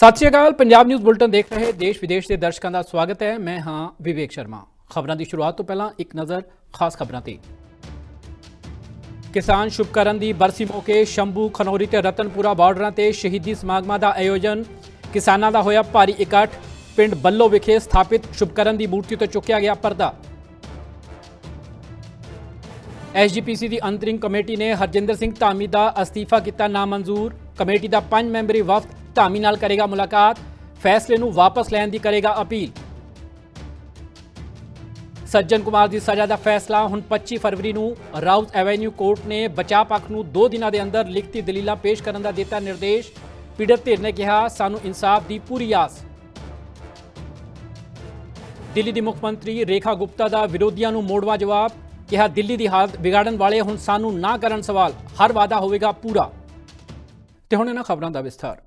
ਸਤਿ ਸ਼੍ਰੀ ਅਕਾਲ, ਪੰਜਾਬ ਨਿਊਜ਼ ਬੁਲਟਨ ਦੇਖ ਰਹੇ ਦੇਸ਼ ਵਿਦੇਸ਼ ਦੇ ਦਰਸ਼ਕਾਂ ਦਾ ਸਵਾਗਤ ਹੈ। ਮੈਂ ਹਾਂ ਵਿਵੇਕ ਸ਼ਰਮਾ। ਖਬਰਾਂ ਦੀ ਸ਼ੁਰੂਆਤ ਤੋਂ ਪਹਿਲਾਂ ਇੱਕ ਨਜ਼ਰ ਖਾਸ ਖਬਰਾਂ ਤੇ। ਕਿਸਾਨ ਸ਼ੁਭਕਰਨ ਦੀ ਬਰਸੀ ਮੌਕੇ ਸ਼ੰਭੂ, ਖਨੌਰੀ ਤੇ ਰਤਨਪੁਰਾ ਬਾਰਡਰਾਂ ਤੇ ਸ਼ਹੀਦੀ ਸਮਾਗਮਾਂ ਦਾ ਆਯੋਜਨ। ਕਿਸਾਨਾਂ ਦਾ ਹੋਇਆ ਭਾਰੀ ਇਕੱਠ। ਪਿੰਡ ਬੱਲੋ ਵਿਖੇ ਸਥਾਪਿਤ ਸ਼ੁਭਕਰਨ ਦੀ ਮੂਰਤੀ ਤੋਂ ਚੁੱਕਿਆ ਗਿਆ ਪਰਦਾ। ਐਸਜੀਪੀਸੀ ਦੀ ਅੰਤਰਿੰਗ ਕਮੇਟੀ ਨੇ ਹਰਜਿੰਦਰ ਸਿੰਘ ਧਾਮੀ ਦਾ ਅਸਤੀਫਾ ਕੀਤਾ ਨਾਮਨਜ਼ੂਰ। ਕਮੇਟੀ ਦਾ ਪੰਜ ਮੈਂਬਰੀ ਵਫਦ ਧਾਮੀ ਨਾਲ ਕਰੇਗਾ ਮੁਲਾਕਾਤ। ਫੈਸਲੇ ਨੂੰ ਵਾਪਸ ਲੈਣ ਦੀ ਕਰੇਗਾ ਅਪੀਲ। ਸੱਜਣ ਕੁਮਾਰ ਦੀ ਸਜ਼ਾ ਦਾ ਫੈਸਲਾ ਹੁਣ 25 ਫਰਵਰੀ ਨੂੰ ਰਾਉਜ਼ ਐਵੇਨਿਊ ਕੋਰਟ ਨੇ ਬਚਾਅ ਪੱਖ ਨੂੰ 2 ਦਿਨਾਂ ਦੇ ਅੰਦਰ ਲਿਖਤੀ ਦਲੀਲਾਂ ਪੇਸ਼ ਕਰਨ ਦਾ ਦਿੱਤਾ ਨਿਰਦੇਸ਼। ਪੀੜਤ ਧਿਰ ਨੇ ਕਿਹਾ, ਸਾਨੂੰ ਇਨਸਾਫ ਦੀ ਪੂਰੀ ਆਸ। ਦਿੱਲੀ ਦੀ ਮੁੱਖ ਮੰਤਰੀ ਰੇਖਾ ਗੁਪਤਾ ਦਾ ਵਿਰੋਧੀਆਂ ਨੂੰ ਮੋੜਵਾ ਜਵਾਬ। ਕਿਹਾ, ਦਿੱਲੀ ਦੀ ਹਾਲਤ ਵਿਗਾੜਨ ਵਾਲੇ ਹੁਣ ਸਾਨੂੰ ਨਾ ਕਰਨ ਸਵਾਲ। ਹਰ ਵਾਅਦਾ ਹੋਵੇਗਾ ਪੂਰਾ। ਤੇ ਹੁਣ ਇਹਨਾਂ ਖਬਰਾਂ ਦਾ ਵਿਸਥਾਰ।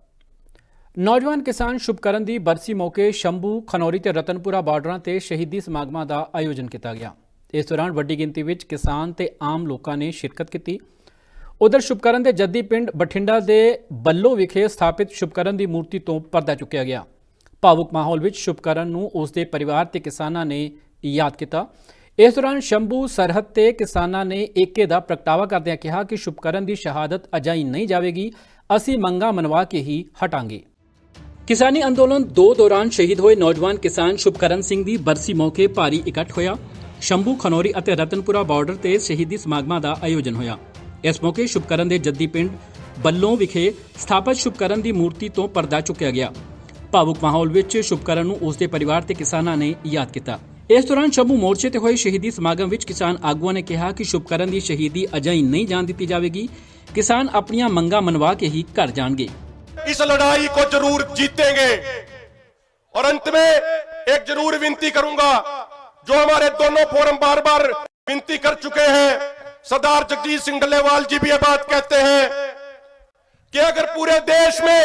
ਨੌਜਵਾਨ ਕਿਸਾਨ ਸ਼ੁਭਕਰਨ ਦੀ ਬਰਸੀ ਮੌਕੇ ਸ਼ੰਭੂ, ਖਨੌਰੀ ਤੇ ਰਤਨਪੁਰਾ ਬਾਰਡਰਾਂ ਤੇ ਸ਼ਹੀਦੀ ਸਮਾਗਮਾਂ ਦਾ ਆਯੋਜਨ ਕੀਤਾ ਗਿਆ। ਇਸ ਦੌਰਾਨ ਵੱਡੀ ਗਿਣਤੀ ਵਿੱਚ ਕਿਸਾਨ ਤੇ ਆਮ ਲੋਕਾਂ ਨੇ ਸ਼ਿਰਕਤ ਕੀਤੀ। ਉਧਰ ਸ਼ੁਭਕਰਨ ਦੇ ਜੱਦੀ ਪਿੰਡ ਬਠਿੰਡਾ ਦੇ ਬੱਲੋ ਵਿਖੇ ਸਥਾਪਿਤ ਸ਼ੁਭਕਰਨ ਦੀ ਮੂਰਤੀ ਤੋਂ ਪਰਦਾ ਚੁੱਕਿਆ ਗਿਆ। ਭਾਵੁਕ ਮਾਹੌਲ ਵਿੱਚ ਸ਼ੁਭਕਰਨ ਨੂੰ ਉਸ ਦੇ ਪਰਿਵਾਰ ਤੇ ਕਿਸਾਨਾਂ ਨੇ ਯਾਦ ਕੀਤਾ। ਇਸ ਦੌਰਾਨ ਸ਼ੰਭੂ ਸਰਹੱਦ ਤੇ ਕਿਸਾਨਾਂ ਨੇ ਏਕੇ ਦਾ ਪ੍ਰਗਟਾਵਾ ਕਰਦਿਆਂ ਕਿਹਾ ਕਿ ਸ਼ੁਭਕਰਨ ਦੀ ਸ਼ਹਾਦਤ ਅਜਾਈ ਨਹੀਂ ਜਾਵੇਗੀ, ਅਸੀਂ ਮੰਗਾਂ ਮਨਵਾ ਕੇ ਹੀ ਹਟਾਂਗੇ। ਕਿਸਾਨੀ ਅੰਦੋਲਨ 2 ਦੌਰਾਨ ਸ਼ਹੀਦ ਹੋਏ ਨੌਜਵਾਨ ਕਿਸਾਨ ਸ਼ੁਭਕਰਨ ਸਿੰਘ ਦੀ ਬਰਸੀ ਮੌਕੇ ਭਾਰੀ ਇਕੱਠ ਹੋਇਆ। ਸ਼ੰਭੂ, ਖਨੌਰੀ ਅਤੇ ਰਤਨਪੁਰਾ ਬਾਰਡਰ ਤੇ ਸ਼ਹੀਦੀ ਸਮਾਗਮਾਂ ਦਾ ਆਯੋਜਨ ਹੋਇਆ। ਇਸ ਮੌਕੇ ਸ਼ੁਭਕਰਨ ਦੇ ਜੱਦੀ ਪਿੰਡ ਬੱਲੋਂ ਵਿਖੇ ਸਥਾਪਿਤ ਸ਼ੁਭਕਰਨ ਦੀ ਮੂਰਤੀ ਤੋਂ ਪਰਦਾ ਚੁੱਕਿਆ ਗਿਆ। ਭਾਵੁਕ ਮਾਹੌਲ ਵਿੱਚ ਸ਼ੁਭਕਰਨ ਨੂੰ ਉਸ ਦੇ ਪਰਿਵਾਰ ਤੇ ਕਿਸਾਨਾਂ ਨੇ ਯਾਦ ਕੀਤਾ। ਇਸ ਦੌਰਾਨ ਸ਼ੰਭੂ ਮੋਰਚੇ ਤੇ ਹੋਏ ਸ਼ਹੀਦੀ ਸਮਾਗਮ ਵਿੱਚ ਕਿਸਾਨ ਆਗੂਆਂ ਨੇ ਕਿਹਾ ਕਿ ਸ਼ੁਭਕਰਨ ਦੀ ਸ਼ਹੀਦੀ ਅਜਾਈ ਨਹੀਂ ਜਾਣ ਦਿੱਤੀ ਜਾਵੇਗੀ ਕਿਸਾਨ ਆਪਣੀਆਂ ਮੰਗਾਂ ਮਨਵਾ ਕੇ ਹੀ ਘਰ ਜਾਣਗੇ इस लड़ाई को जरूर जीतेंगे और अंत में एक जरूर विनती करूंगा जो हमारे दोनों फोरम बार बार विनती कर चुके हैं सरदार जगजीत सिंह डल्लेवाल जी भी ये बात कहते हैं कि अगर पूरे देश में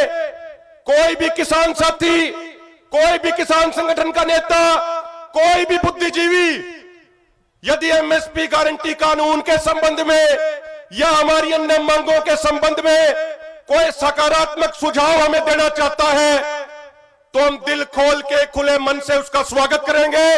कोई भी किसान साथी कोई भी किसान संगठन का नेता कोई भी बुद्धिजीवी, यदि एमएसपी गारंटी कानून के संबंध में या हमारी अन्य मांगों के संबंध में कोई सकारात्मक सुझाव हमें देना चाहता है तो हम दिल खोल के खुले मन से उसका स्वागत करेंगे।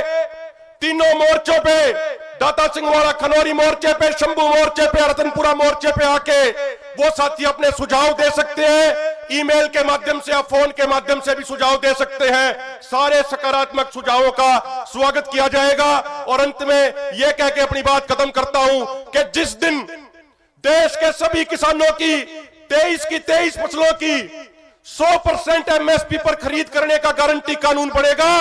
तीनों मोर्चों पे, दाता सिंह वाला खनौरी मोर्चे पे, शंभू मोर्चे पे, रतनपुरा मोर्चे पे आके वो साथी अपने सुझाव दे सकते हैं। ईमेल के माध्यम से या फ़ोन के माध्यम से भी सुझाव दे सकते हैं। सारे सकारात्मक सुझावों का स्वागत किया जाएगा। और अंत में ये कह के अपनी बात खत्म करता हूँ कि जिस दिन देश के सभी किसानों की तेईस की तेईस फ़सलों की 100 परसेंट एमएसपी पर खरीद करने का गारंटी कानून बनेगा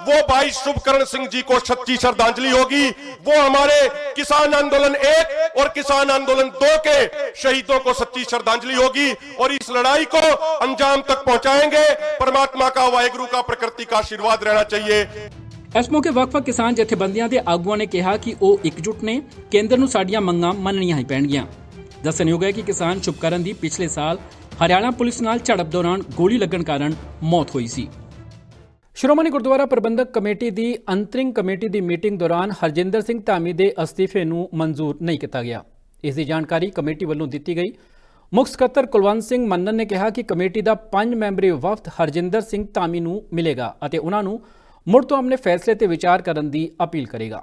वो भाई शुभकरण सिंह जी को सच्ची श्रद्धांजलि होगी। वो हमारे किसान आंदोलन एक और किसान आंदोलन दो के शहीदों को सच्ची श्रद्धांजलि होगी और इस लड़ाई को अंजाम तक पहुंचाएँगे। परमात्मा का, वाहेगुरु का, प्रकृति का आशीर्वाद रहना चाहिए। ਇਸ ਮੌਕੇ ਵੱਖ-ਵੱਖ ਕਿਸਾਨ ਜਥੇਬੰਦੀਆਂ ਦੇ ਆਗੂਆਂ ਨੇ ਕਿਹਾ ਕਿ ਉਹ ਇਕਜੁੱਟ ਨੇ। ਕੇਂਦਰ ਨੂੰ ਸਾਡੀਆਂ ਮੰਗਾਂ ਮੰਨਣੀਆਂ ਹੀ ਪੈਣਗੀਆਂ। ਦੱਸਣਯੋਗ ਹੈ ਕਿ ਕਿਸਾਨ ਚੁਪਕਰਨ ਦੀ ਪਿਛਲੇ ਸਾਲ ਹਰਿਆਣਾ ਪੁਲਿਸ ਨਾਲ ਝੜਪ ਦੌਰਾਨ ਗੋਲੀ ਲੱਗਣ ਕਾਰਨ ਮੌਤ ਹੋਈ ਸੀ। ਸ਼੍ਰੋਮਣੀ ਗੁਰਦੁਆਰਾ ਪ੍ਰਬੰਧਕ ਕਮੇਟੀ ਦੀ ਅੰਤਰਿੰਗ ਕਮੇਟੀ ਦੀ ਮੀਟਿੰਗ ਦੌਰਾਨ ਹਰਜਿੰਦਰ ਸਿੰਘ ਧਾਮੀ ਦੇ ਅਸਤੀਫੇ ਨੂੰ ਮਨਜ਼ੂਰ ਨਹੀਂ ਕੀਤਾ ਗਿਆ। ਇਸ ਦੀ ਜਾਣਕਾਰੀ ਕਮੇਟੀ ਵੱਲੋਂ ਦਿੱਤੀ ਗਈ। ਮੁੱਖ ਸਕੱਤਰ ਕੁਲਵੰਤ ਸਿੰਘ ਮੰਨਨ ਨੇ ਕਿਹਾ ਕਿ ਕਮੇਟੀ ਦਾ ਪੰਜ ਮੈਂਬਰੀ ਵਫਦ ਹਰਜਿੰਦਰ ਸਿੰਘ ਧਾਮੀ ਨੂੰ ਮਿਲੇਗਾ ਅਤੇ ਉਹਨਾਂ ਨੂੰ ਮੁੜ ਤੋਂ ਆਪਣੇ ਫੈਸਲੇ ਤੇ ਵਿਚਾਰ ਕਰਨ ਦੀ ਅਪੀਲ ਕਰੇਗਾ।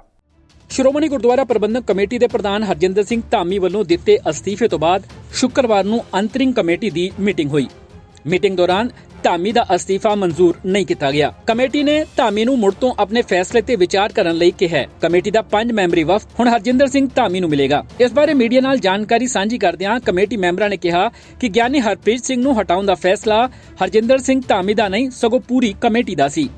ਸ਼੍ਰੋਮਣੀ ਗੁਰਦੁਆਰਾ ਪ੍ਰਬੰਧਕ ਕਮੇਟੀ ਦੇ ਪ੍ਰਧਾਨ ਹਰਜਿੰਦਰ ਸਿੰਘ ਧਾਮੀ ਵੱਲੋਂ ਦਿੱਤੇ ਅਸਤੀਫੇ ਤੋਂ ਬਾਅਦ ਸ਼ੁੱਕਰਵਾਰ ਨੂੰ ਅੰਤਰਿੰਗ ਕਮੇਟੀ ਦੀ ਮੀਟਿੰਗ ਹੋਈ। ਮੀਟਿੰਗ ਦੌਰਾਨ ਧਾਮੀ ਦਾ ਅਸਤੀਫਾ ਮਨਜ਼ੂਰ ਨਹੀਂ ਕੀਤਾ ਗਿਆ। ਕਮੇਟੀ ਨੇ ਧਾਮੀ ਨੂੰ ਮੁੜ ਤੋਂ ਆਪਣੇ ਫੈਸਲੇ ਤੇ ਵਿਚਾਰ ਕਰਨ ਲਈ ਕਿਹਾ ਹੈ। ਕਮੇਟੀ ਦਾ ਪੰਜ ਮੈਂਬਰੀ ਵਫਦ ਹੁਣ ਹਰਜਿੰਦਰ ਸਿੰਘ ਧਾਮੀ ਨੂੰ ਮਿਲੇਗਾ। ਇਸ ਬਾਰੇ ਮੀਡੀਆ ਨਾਲ ਜਾਣਕਾਰੀ ਸਾਂਝੀ ਕਰਦਿਆਂ ਕਮੇਟੀ ਮੈਂਬਰਾਂ ਨੇ ਕਿਹਾ ਕਿ ਗਿਆਨੀ ਹਰਪ੍ਰੀਤ ਸਿੰਘ ਨੂੰ ਹਟਾਉਣ ਦਾ ਫੈਸਲਾ ਹਰਜਿੰਦਰ ਸਿੰਘ ਧਾਮੀ ਦਾ ਨਹੀਂ, ਸਗੋਂ ਪੂਰੀ ਕਮੇਟੀ ਦਾ ਸੀ।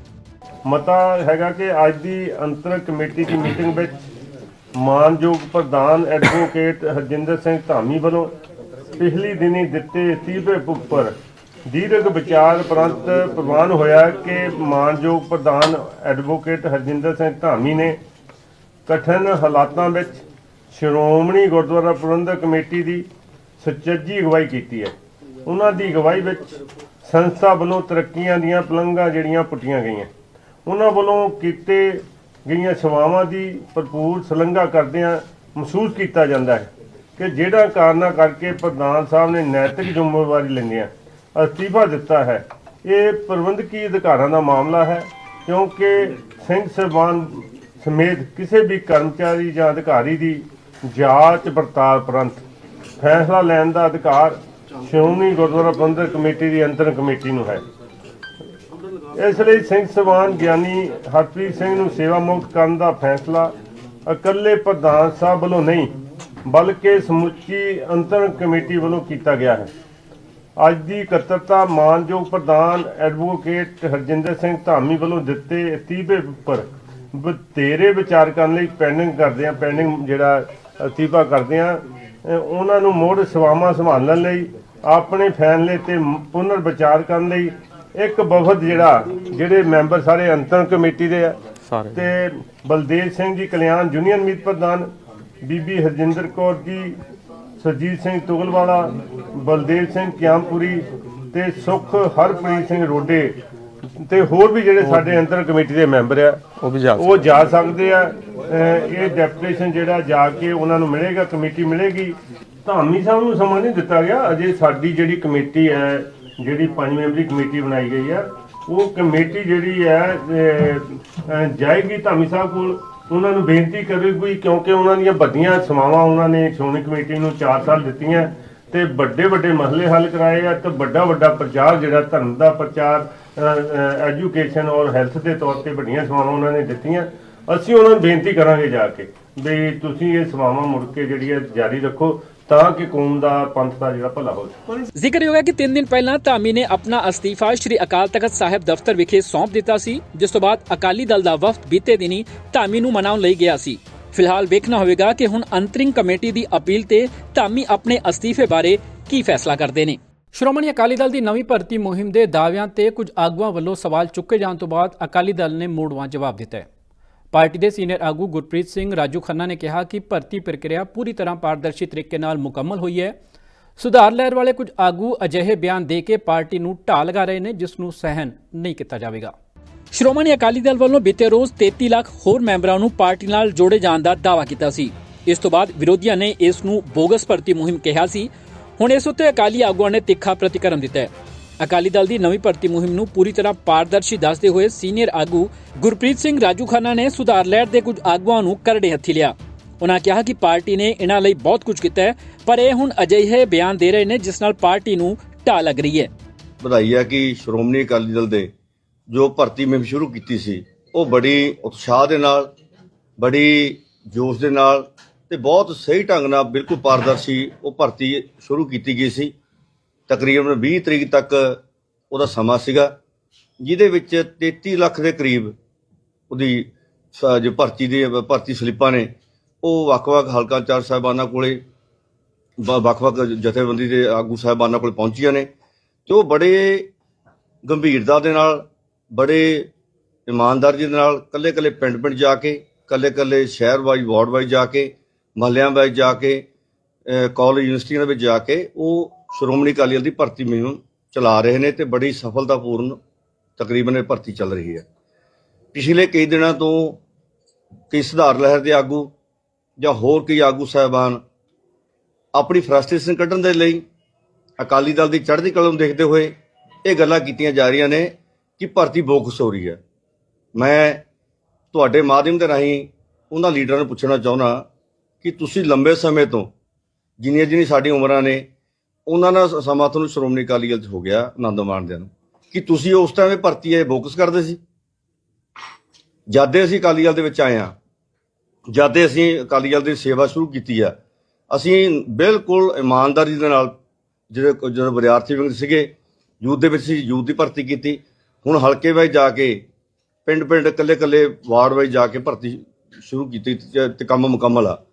ਮਤਾ ਹੈਗਾ ਕਿ ਅੱਜ ਦੀ ਅੰਤਰ ਕਮੇਟੀ ਦੀ ਮੀਟਿੰਗ ਵਿੱਚ ਮਾਨਯੋਗ ਪ੍ਰਧਾਨ ਐਡਵੋਕੇਟ ਹਰਜਿੰਦਰ ਸਿੰਘ ਧਾਮੀ ਵੱਲੋਂ ਪਿਛਲੀ ਦਿਨੀ ਦਿੱਤੇ ਅਸਤੀਫੇ ਉੱਪਰ ਦੀਰਘ ਵਿਚਾਰ ਪ੍ਰੰਤ ਪ੍ਰਵਾਨ ਹੋਇਆ ਕਿ ਮਾਨਯੋਗ ਪ੍ਰਧਾਨ ਐਡਵੋਕੇਟ ਹਰਜਿੰਦਰ ਸਿੰਘ ਧਾਮੀ ਨੇ ਕਠਿਨ ਹਾਲਾਤਾਂ ਵਿੱਚ ਸ਼੍ਰੋਮਣੀ ਗੁਰਦੁਆਰਾ ਪ੍ਰਬੰਧਕ ਕਮੇਟੀ ਦੀ ਸੁਚੱਜੀ ਅਗਵਾਈ ਕੀਤੀ ਹੈ। ਉਹਨਾਂ ਦੀ ਅਗਵਾਈ ਵਿੱਚ ਸੰਸਥਾ ਵੱਲੋਂ ਤਰੱਕੀਆਂ ਦੀਆਂ ਪਲੰਘਾਂ ਜਿਹੜੀਆਂ ਪੁੱਟੀਆਂ ਗਈਆਂ। ਉਹਨਾਂ ਵੱਲੋਂ ਕੀਤੇ ਗਈਆਂ ਸੇਵਾਵਾਂ ਦੀ ਭਰਪੂਰ ਸ਼ਲਾਘਾ ਕਰਦਿਆਂ ਮਹਿਸੂਸ ਕੀਤਾ ਜਾਂਦਾ ਹੈ ਕਿ ਜਿਹੜਾ ਕਾਰਨਾਂ ਕਰਕੇ ਪ੍ਰਧਾਨ ਸਾਹਿਬ ਨੇ ਨੈਤਿਕ ਜ਼ਿੰਮੇਵਾਰੀ ਲੈਂਦਿਆਂ ਅਸਤੀਫਾ ਦਿੱਤਾ ਹੈ, ਇਹ ਪ੍ਰਬੰਧਕੀ ਅਧਿਕਾਰਾਂ ਦਾ ਮਾਮਲਾ ਹੈ, ਕਿਉਂਕਿ ਸਿੰਘ ਸਾਹਿਬਾਨ ਸਮੇਤ ਕਿਸੇ ਵੀ ਕਰਮਚਾਰੀ ਜਾਂ ਅਧਿਕਾਰੀ ਦੀ ਜਾਂਚ ਪੜਤਾਲ ਪ੍ਰੰਤ ਫੈਸਲਾ ਲੈਣ ਦਾ ਅਧਿਕਾਰ ਸ਼੍ਰੋਮਣੀ ਗੁਰਦੁਆਰਾ ਪ੍ਰਬੰਧਕ ਕਮੇਟੀ ਦੀ ਅੰਤਰ ਕਮੇਟੀ ਨੂੰ ਹੈ। ਇਸ ਲਈ ਸਿੰਘ ਸਵਾਨ ਗਿਆਨੀ ਹਰਪ੍ਰੀਤ ਸਿੰਘ ਨੂੰ ਸੇਵਾ ਮੁਕਤ ਕਰਨ ਦਾ ਫੈਸਲਾ ਇਕੱਲੇ ਪ੍ਰਧਾਨ ਸਾਹਿਬ ਵੱਲੋਂ ਨਹੀਂ, ਬਲਕਿ ਸਮੁੱਚੀ ਅੰਤਰ ਕਮੇਟੀ ਵੱਲੋਂ ਕੀਤਾ ਗਿਆ ਹੈ। ਅੱਜ ਦੀ ਇਕੱਤਰਤਾ ਮਾਨਯੋਗ ਪ੍ਰਧਾਨ ਐਡਵੋਕੇਟ ਹਰਜਿੰਦਰ ਸਿੰਘ ਧਾਮੀ ਵੱਲੋਂ ਦਿੱਤੇ ਅਤੀਬੇ ਉੱਪਰ ਬਤੇਰੇ ਵਿਚਾਰ ਕਰਨ ਲਈ ਪੈਂਡਿੰਗ ਕਰਦੇ ਆ ਪੈਂਡਿੰਗ ਜਿਹੜਾ ਅਤੀਬਾ ਕਰਦੇ ਆ ਉਹਨਾਂ ਨੂੰ ਮੋੜ ਸਵਾਮਾ ਸੰਭਾਲਣ ਲਈ, ਆਪਣੇ ਫੈਸਲੇ ਤੇ ਪੁਨਰ ਵਿਚਾਰ ਕਰਨ ਲਈ ਇੱਕ ਵਫਦ ਜਿਹੜਾ ਜਿਹੜੇ ਮੈਂਬਰ ਸਾਰੇ ਅੰਤਰ ਕਮੇਟੀ ਦੇ ਆ। ਸਾਰੇ। ਤੇ ਬਲਦੇਵ ਸਿੰਘ ਜੀ ਕਲਿਆਣ ਯੂਨੀਅਨ ਮੀਤ ਪ੍ਰਧਾਨ ਬੀਬੀ ਹਰਜਿੰਦਰ ਕੌਰ ਜੀ ਸਰਜੀਤ ਸਿੰਘ ਤੁਗਲਵਾਲਾ ਬਲਦੇਵ ਸਿੰਘ ਕਿਆਮਪੁਰੀ ਤੇ ਸੁਖ ਹਰਪ੍ਰੀਤ ਸਿੰਘ ਰੋਡੇ ਤੇ ਹੋਰ ਵੀ ਜਿਹੜੇ ਸਾਡੇ ਅੰਤਰ ਕਮੇਟੀ ਦੇ ਮੈਂਬਰ ਆ ਉਹ ਵੀ ਜਾ ਉਹ ਜਾ ਸਕਦੇ ਆ। ਇਹ ਡੈਪੂਟੇਸ਼ਨ ਜਿਹੜਾ ਜਾ ਕੇ ਉਹਨਾਂ ਨੂੰ ਮਿਲੇਗਾ ਕਮੇਟੀ ਮਿਲੇਗੀ। ਧਾਮੀ ਸਾਹਿਬ ਨੂੰ ਸਮਾਂ ਨਹੀਂ ਦਿੱਤਾ ਗਿਆ ਅਜੇ ਸਾਡੀ ਜਿਹੜੀ ਕਮੇਟੀ ਹੈ ਜਿਹੜੀ ਪੰਜ ਮੈਂਬਰੀ ਕਮੇਟੀ ਬਣਾਈ ਗਈ ਆ, ਉਹ ਕਮੇਟੀ ਜਿਹੜੀ ਹੈ ਜਾਏਗੀ ਧਾਮੀ ਸਾਹਿਬ ਕੋਲ। ਉਹਨਾਂ ਨੂੰ ਬੇਨਤੀ ਕਰੇਗੀ, ਕਿਉਂਕਿ ਉਹਨਾਂ ਦੀਆਂ ਵੱਡੀਆਂ ਸਮਾਵਾਂ ਉਹਨਾਂ ਨੇ ਸ਼੍ਰੋਮਣੀ ਕਮੇਟੀ ਨੂੰ 4 ਸਾਲ ਦਿੱਤੀਆਂ, ਤੇ ਵੱਡੇ ਵੱਡੇ ਮਸਲੇ ਹੱਲ ਕਰਾਏ ਆ, ਤੇ ਵੱਡਾ ਵੱਡਾ ਪ੍ਰਚਾਰ ਜਿਹੜਾ ਧਰਮ ਦਾ ਪ੍ਰਚਾਰ ਐਜੂਕੇਸ਼ਨ ਔਰ ਹੈਲਥ ਦੇ ਤੌਰ ਤੇ ਵੱਡੀਆਂ ਸੇਵਾਵਾਂ ਉਹਨਾਂ ਨੇ ਦਿੱਤੀਆਂ। ਅਸੀਂ ਉਹਨਾਂ ਨੂੰ ਬੇਨਤੀ ਕਰਾਂਗੇ ਜਾ ਕੇ, ਵੀ ਤੁਸੀਂ ਇਹ ਸੇਵਾਵਾਂ ਮੁੜ ਕੇ ਜਿਹੜੀ ਹੈ ਜਾਰੀ ਰੱਖੋ ਤਾਂ ਕਿ ਕੌਮ ਦਾ ਪੰਥ ਦਾ ਜਿਹੜਾ ਭਲਾ ਹੋ ਸਕੇ ਜ਼ਿਕਰਯੋਗ ਹੈ ਕਿ 3 ਦਿਨ ਪਹਿਲਾਂ ਧਾਮੀ ਨੇ ਆਪਣਾ ਅਸਤੀਫਾ ਸ਼੍ਰੀ ਅਕਾਲ ਤਖਤ ਸਾਹਿਬ ਦਫ਼ਤਰ ਵਿਖੇ ਸੌਂਪ ਦਿੱਤਾ ਸੀ ਜਿਸ ਤੋਂ ਬਾਅਦ ਅਕਾਲੀ ਦਲ ਦਾ ਵਫਦ ਬੀਤੇ ਦਿਨੀ ਧਾਮੀ ਨੂੰ ਮਨਾਉਣ ਲਈ ਗਿਆ ਸੀ। ਫਿਲਹਾਲ ਵੇਖਣਾ ਹੋਵੇਗਾ ਕਿ ਹੁਣ ਅੰਤਰਿੰਗ ਕਮੇਟੀ ਦੀ ਅਪੀਲ ਤੇ ਧਾਮੀ ਆਪਣੇ ਅਸਤੀਫੇ ਬਾਰੇ ਕੀ ਫੈਸਲਾ ਕਰਦੇ ਨੇ। ਸ਼੍ਰੋਮਣੀ ਅਕਾਲੀ ਦਲ ਦੀ ਨਵੀਂ ਭਰਤੀ ਮੁਹਿੰਮ ਦੇ ਦਾਅਵਿਆਂ ਤੇ ਕੁਝ ਆਗੂਆਂ ਵੱਲੋਂ ਸਵਾਲ ਚੁੱਕੇ ਜਾਣ ਤੋਂ ਬਾਅਦ ਅਕਾਲੀ ਦਲ ਨੇ ਮੋੜਵਾਂ ਜਵਾਬ ਦਿੱਤਾ। ਹੈ ਪਾਰਟੀ ਦੇ ਸੀਨੀਅਰ ਆਗੂ ਗੁਰਪ੍ਰੀਤ ਸਿੰਘ ਰਾਜੂ ਖੰਨਾ ਨੇ ਕਿਹਾ ਕਿ ਭਰਤੀ ਪ੍ਰਕਿਰਿਆ ਪੂਰੀ ਤਰ੍ਹਾਂ ਪਾਰਦਰਸ਼ੀ ਤਰੀਕੇ ਨਾਲ ਮੁਕੰਮਲ ਹੋਈ ਹੈ। ਸੁਧਾਰ ਲਹਿਰ ਵਾਲੇ ਕੁਝ ਆਗੂ ਅਜਿਹੇ ਬਿਆਨ ਦੇ ਕੇ ਪਾਰਟੀ ਨੂੰ ਢਾਹ ਲਗਾ ਰਹੇ ਨੇ, ਜਿਸ ਨੂੰ ਸਹਿਨ ਨਹੀਂ ਕੀਤਾ ਜਾਵੇਗਾ। ਸ਼੍ਰੋਮਣੀ ਅਕਾਲੀ ਦਲ ਵੱਲੋਂ ਬੀਤੇ ਰੋਜ਼ 33 ਲੱਖ ਹੋਰ ਮੈਂਬਰਾਂ ਨੂੰ ਪਾਰਟੀ ਨਾਲ ਜੋੜੇ ਜਾਣ ਦਾ ਦਾਅਵਾ ਕੀਤਾ ਸੀ। ਇਸ ਤੋਂ ਬਾਅਦ ਵਿਰੋਧੀਆਂ ਨੇ ਇਸ ਨੂੰ ਬੋਗਸ ਭਰਤੀ ਮੁਹਿੰਮ ਕਿਹਾ ਸੀ। ਹੁਣ ਇਸ ਉੱਤੇ ਅਕਾਲੀ ਆਗੂਆਂ ਨੇ ਤਿੱਖਾ ਪ੍ਰਤੀਕਰਮ ਦਿੱਤਾ ਹੈ। ਅਕਾਲੀ ਦਲ ਦੀ ਨਵੀਂ ਭਰਤੀ ਮੁਹਿੰਮ ਨੂੰ ਪੂਰੀ ਤਰ੍ਹਾਂ ਪਾਰਦਰਸ਼ੀ ਦੱਸਦੇ ਹੋਏ ਸੀਨੀਅਰ ਆਗੂ ਗੁਰਪ੍ਰੀਤ ਸਿੰਘ ਰਾਜੂ ਖਾਨਾ ਨੇ ਸੁਧਾਰ ਲਹਿਰ ਦੇ ਕੁਝ ਆਗੂਆਂ ਨੂੰ ਕਰੜੇ ਹੱਥੀ ਲਿਆ। ਉਹਨਾਂ ਕਿਹਾ ਕਿ ਪਾਰਟੀ ਨੇ ਇਹਨਾਂ ਲਈ ਬਹੁਤ ਕੁਝ ਕੀਤਾ ਹੈ, ਪਰ ਇਹ ਹੁਣ ਅਜਿਹੇ ਬਿਆਨ ਦੇ ਰਹੇ ਨੇ ਜਿਸ ਨਾਲ ਪਾਰਟੀ ਨੂੰ ਢਾਹ ਲੱਗ ਰਹੀ ਹੈ। ਵਧਾਈ ਹੈ ਕਿ ਸ਼੍ਰੋਮਣੀ ਅਕਾਲੀ ਦਲ ਦੇ ਜੋ ਭਰਤੀ ਮੁਹਿੰਮ ਸ਼ੁਰੂ ਕੀਤੀ ਸੀ, ਉਹ ਬੜੀ ਉਤਸ਼ਾਹ ਦੇ ਨਾਲ, ਬੜੀ ਜੋਸ਼ ਦੇ ਨਾਲ ਤੇ ਬਹੁਤ ਸਹੀ ਢੰਗ ਨਾਲ ਬਿਲਕੁਲ ਪਾਰਦਰਸ਼ੀ ਉਹ ਭਰਤੀ ਸ਼ੁਰੂ ਕੀਤੀ ਗਈ ਸੀ। ਤਕਰੀਬਨ 20 ਤਰੀਕ ਤੱਕ ਉਹਦਾ ਸਮਾਂ ਸੀਗਾ, ਜਿਹਦੇ ਵਿੱਚ 33 ਲੱਖ ਦੇ ਕਰੀਬ ਉਹਦੀ ਸ- ਜੋ ਭਰਤੀ ਦੀ, ਭਰਤੀ ਸਲਿੱਪਾਂ ਨੇ, ਉਹ ਵੱਖ-ਵੱਖ ਹਲਕਾ ਚਾਰ ਸਾਹਿਬਾਨਾਂ ਕੋਲੇ, ਵ- ਵੱਖ-ਵੱਖ ਜਥੇਬੰਦੀ ਦੇ ਆਗੂ ਸਾਹਿਬਾਨਾਂ ਕੋਲ ਪਹੁੰਚੀਆਂ ਨੇ ਤੇ ਉਹ ਬੜੇ ਗੰਭੀਰਤਾ ਦੇ ਨਾਲ, ਬੜੇ ਇਮਾਨਦਾਰੀ ਦੇ ਨਾਲ ਕੱਲੇ-ਕੱਲੇ ਪਿੰਡ-ਪਿੰਡ ਜਾ ਕੇ ਕੱਲੇ-ਕੱਲੇ ਸ਼ਹਿਰ ਵਾਈਜ਼ ਵਾਰਡ ਵਾਈਜ਼ ਜਾ ਕੇ ਮਹੱਲਿਆਂ ਵਾਈਜ਼ ਜਾ ਕੇ, ਅਹ ਕਾਲਜ, ਯੂਨੀਵਰਸਿਟੀਆਂ ਦੇ ਵਿੱਚ ਜਾ ਕੇ ਉਹ ਸ਼੍ਰੋਮਣੀ ਅਕਾਲੀ ਦਲ ਦੀ ਭਰਤੀ ਮੁਹਿੰਮ ਚਲਾ ਰਹੇ ਨੇ ਤੇ ਬੜੀ ਸਫਲਤਾਪੂਰਨ ਤਕਰੀਬਨ ਇਹ ਭਰਤੀ ਚੱਲ ਰਹੀ ਹੈ। ਪਿਛਲੇ ਕਈ ਦਿਨਾਂ ਤੋਂ ਕਈ ਸੁਧਾਰ ਲਹਿਰ ਦੇ ਆਗੂ ਜਾਂ ਹੋਰ ਕਈ ਆਗੂ ਸਾਹਿਬਾਨ ਆਪਣੀ ਫਰਸਟ੍ਰੇਸ਼ਨ ਕੱਢਣ ਦੇ ਲਈ ਅਕਾਲੀ ਦਲ ਦੀ ਚੜ੍ਹਦੀ ਕਲਾ ਨੂੰ ਦੇਖਦੇ ਹੋਏ ਇਹ ਗੱਲਾਂ ਕੀਤੀਆਂ ਜਾ ਰਹੀਆਂ ਨੇ ਕਿ ਭਰਤੀ ਬੋਕਸ ਹੋ ਰਹੀ ਹੈ। ਮੈਂ ਤੁਹਾਡੇ ਮਾਧਿਅਮ ਦੇ ਰਾਹੀਂ ਉਹਨਾਂ ਲੀਡਰਾਂ ਨੂੰ ਪੁੱਛਣਾ ਚਾਹੁੰਦਾ ਕਿ ਤੁਸੀਂ ਲੰਬੇ ਸਮੇਂ ਤੋਂ ਜਿੰਨੀਆਂ ਜਿੰਨੀ ਸਾਡੀ ਉਮਰਾਂ ਨੇ ਉਹਨਾਂ ਨਾਲ ਸਮਾਂ ਤੁਹਾਨੂੰ ਸ਼੍ਰੋਮਣੀ ਅਕਾਲੀ ਦਲ 'ਚ ਹੋ ਗਿਆ, ਆਨੰਦ ਮਾਣਦਿਆਂ ਨੂੰ। ਕਿ ਤੁਸੀਂ ਉਸ ਟਾਈਮ ਇਹ ਭਰਤੀ ਇਹ ਬੋਕਸ ਕਰਦੇ ਸੀ? ਜਦ ਅਸੀਂ ਅਕਾਲੀ ਦਲ ਦੇ ਵਿੱਚ ਆਏ ਆ ਜਦ ਅਸੀਂ ਅਕਾਲੀ ਦਲ ਦੀ ਸੇਵਾ ਸ਼ੁਰੂ ਕੀਤੀ ਆ, ਅਸੀਂ ਬਿਲਕੁਲ ਇਮਾਨਦਾਰੀ ਦੇ ਨਾਲ ਜਿਹੜੇ ਕੁ- ਜਦੋਂ ਵਿਦਿਆਰਥੀ ਵਿੰਗ ਸੀਗੇ, ਯੂਥ ਦੇ ਵਿੱਚ ਸੀ, ਯੂਥ ਦੀ ਭਰਤੀ ਕੀਤੀ। ਹੁਣ ਹਲਕੇ ਵਿੱਚ ਜਾ ਕੇ ਪਿੰਡ ਪਿੰਡ ਇਕੱਲੇ ਇਕੱਲੇ ਵਾਰਡ ਵਿੱਚ ਜਾ ਕੇ ਭਰਤੀ ਸ਼ੁਰੂ ਕੀਤੀ ਤੇ ਕੰਮ ਮੁਕੰਮਲ ਆ।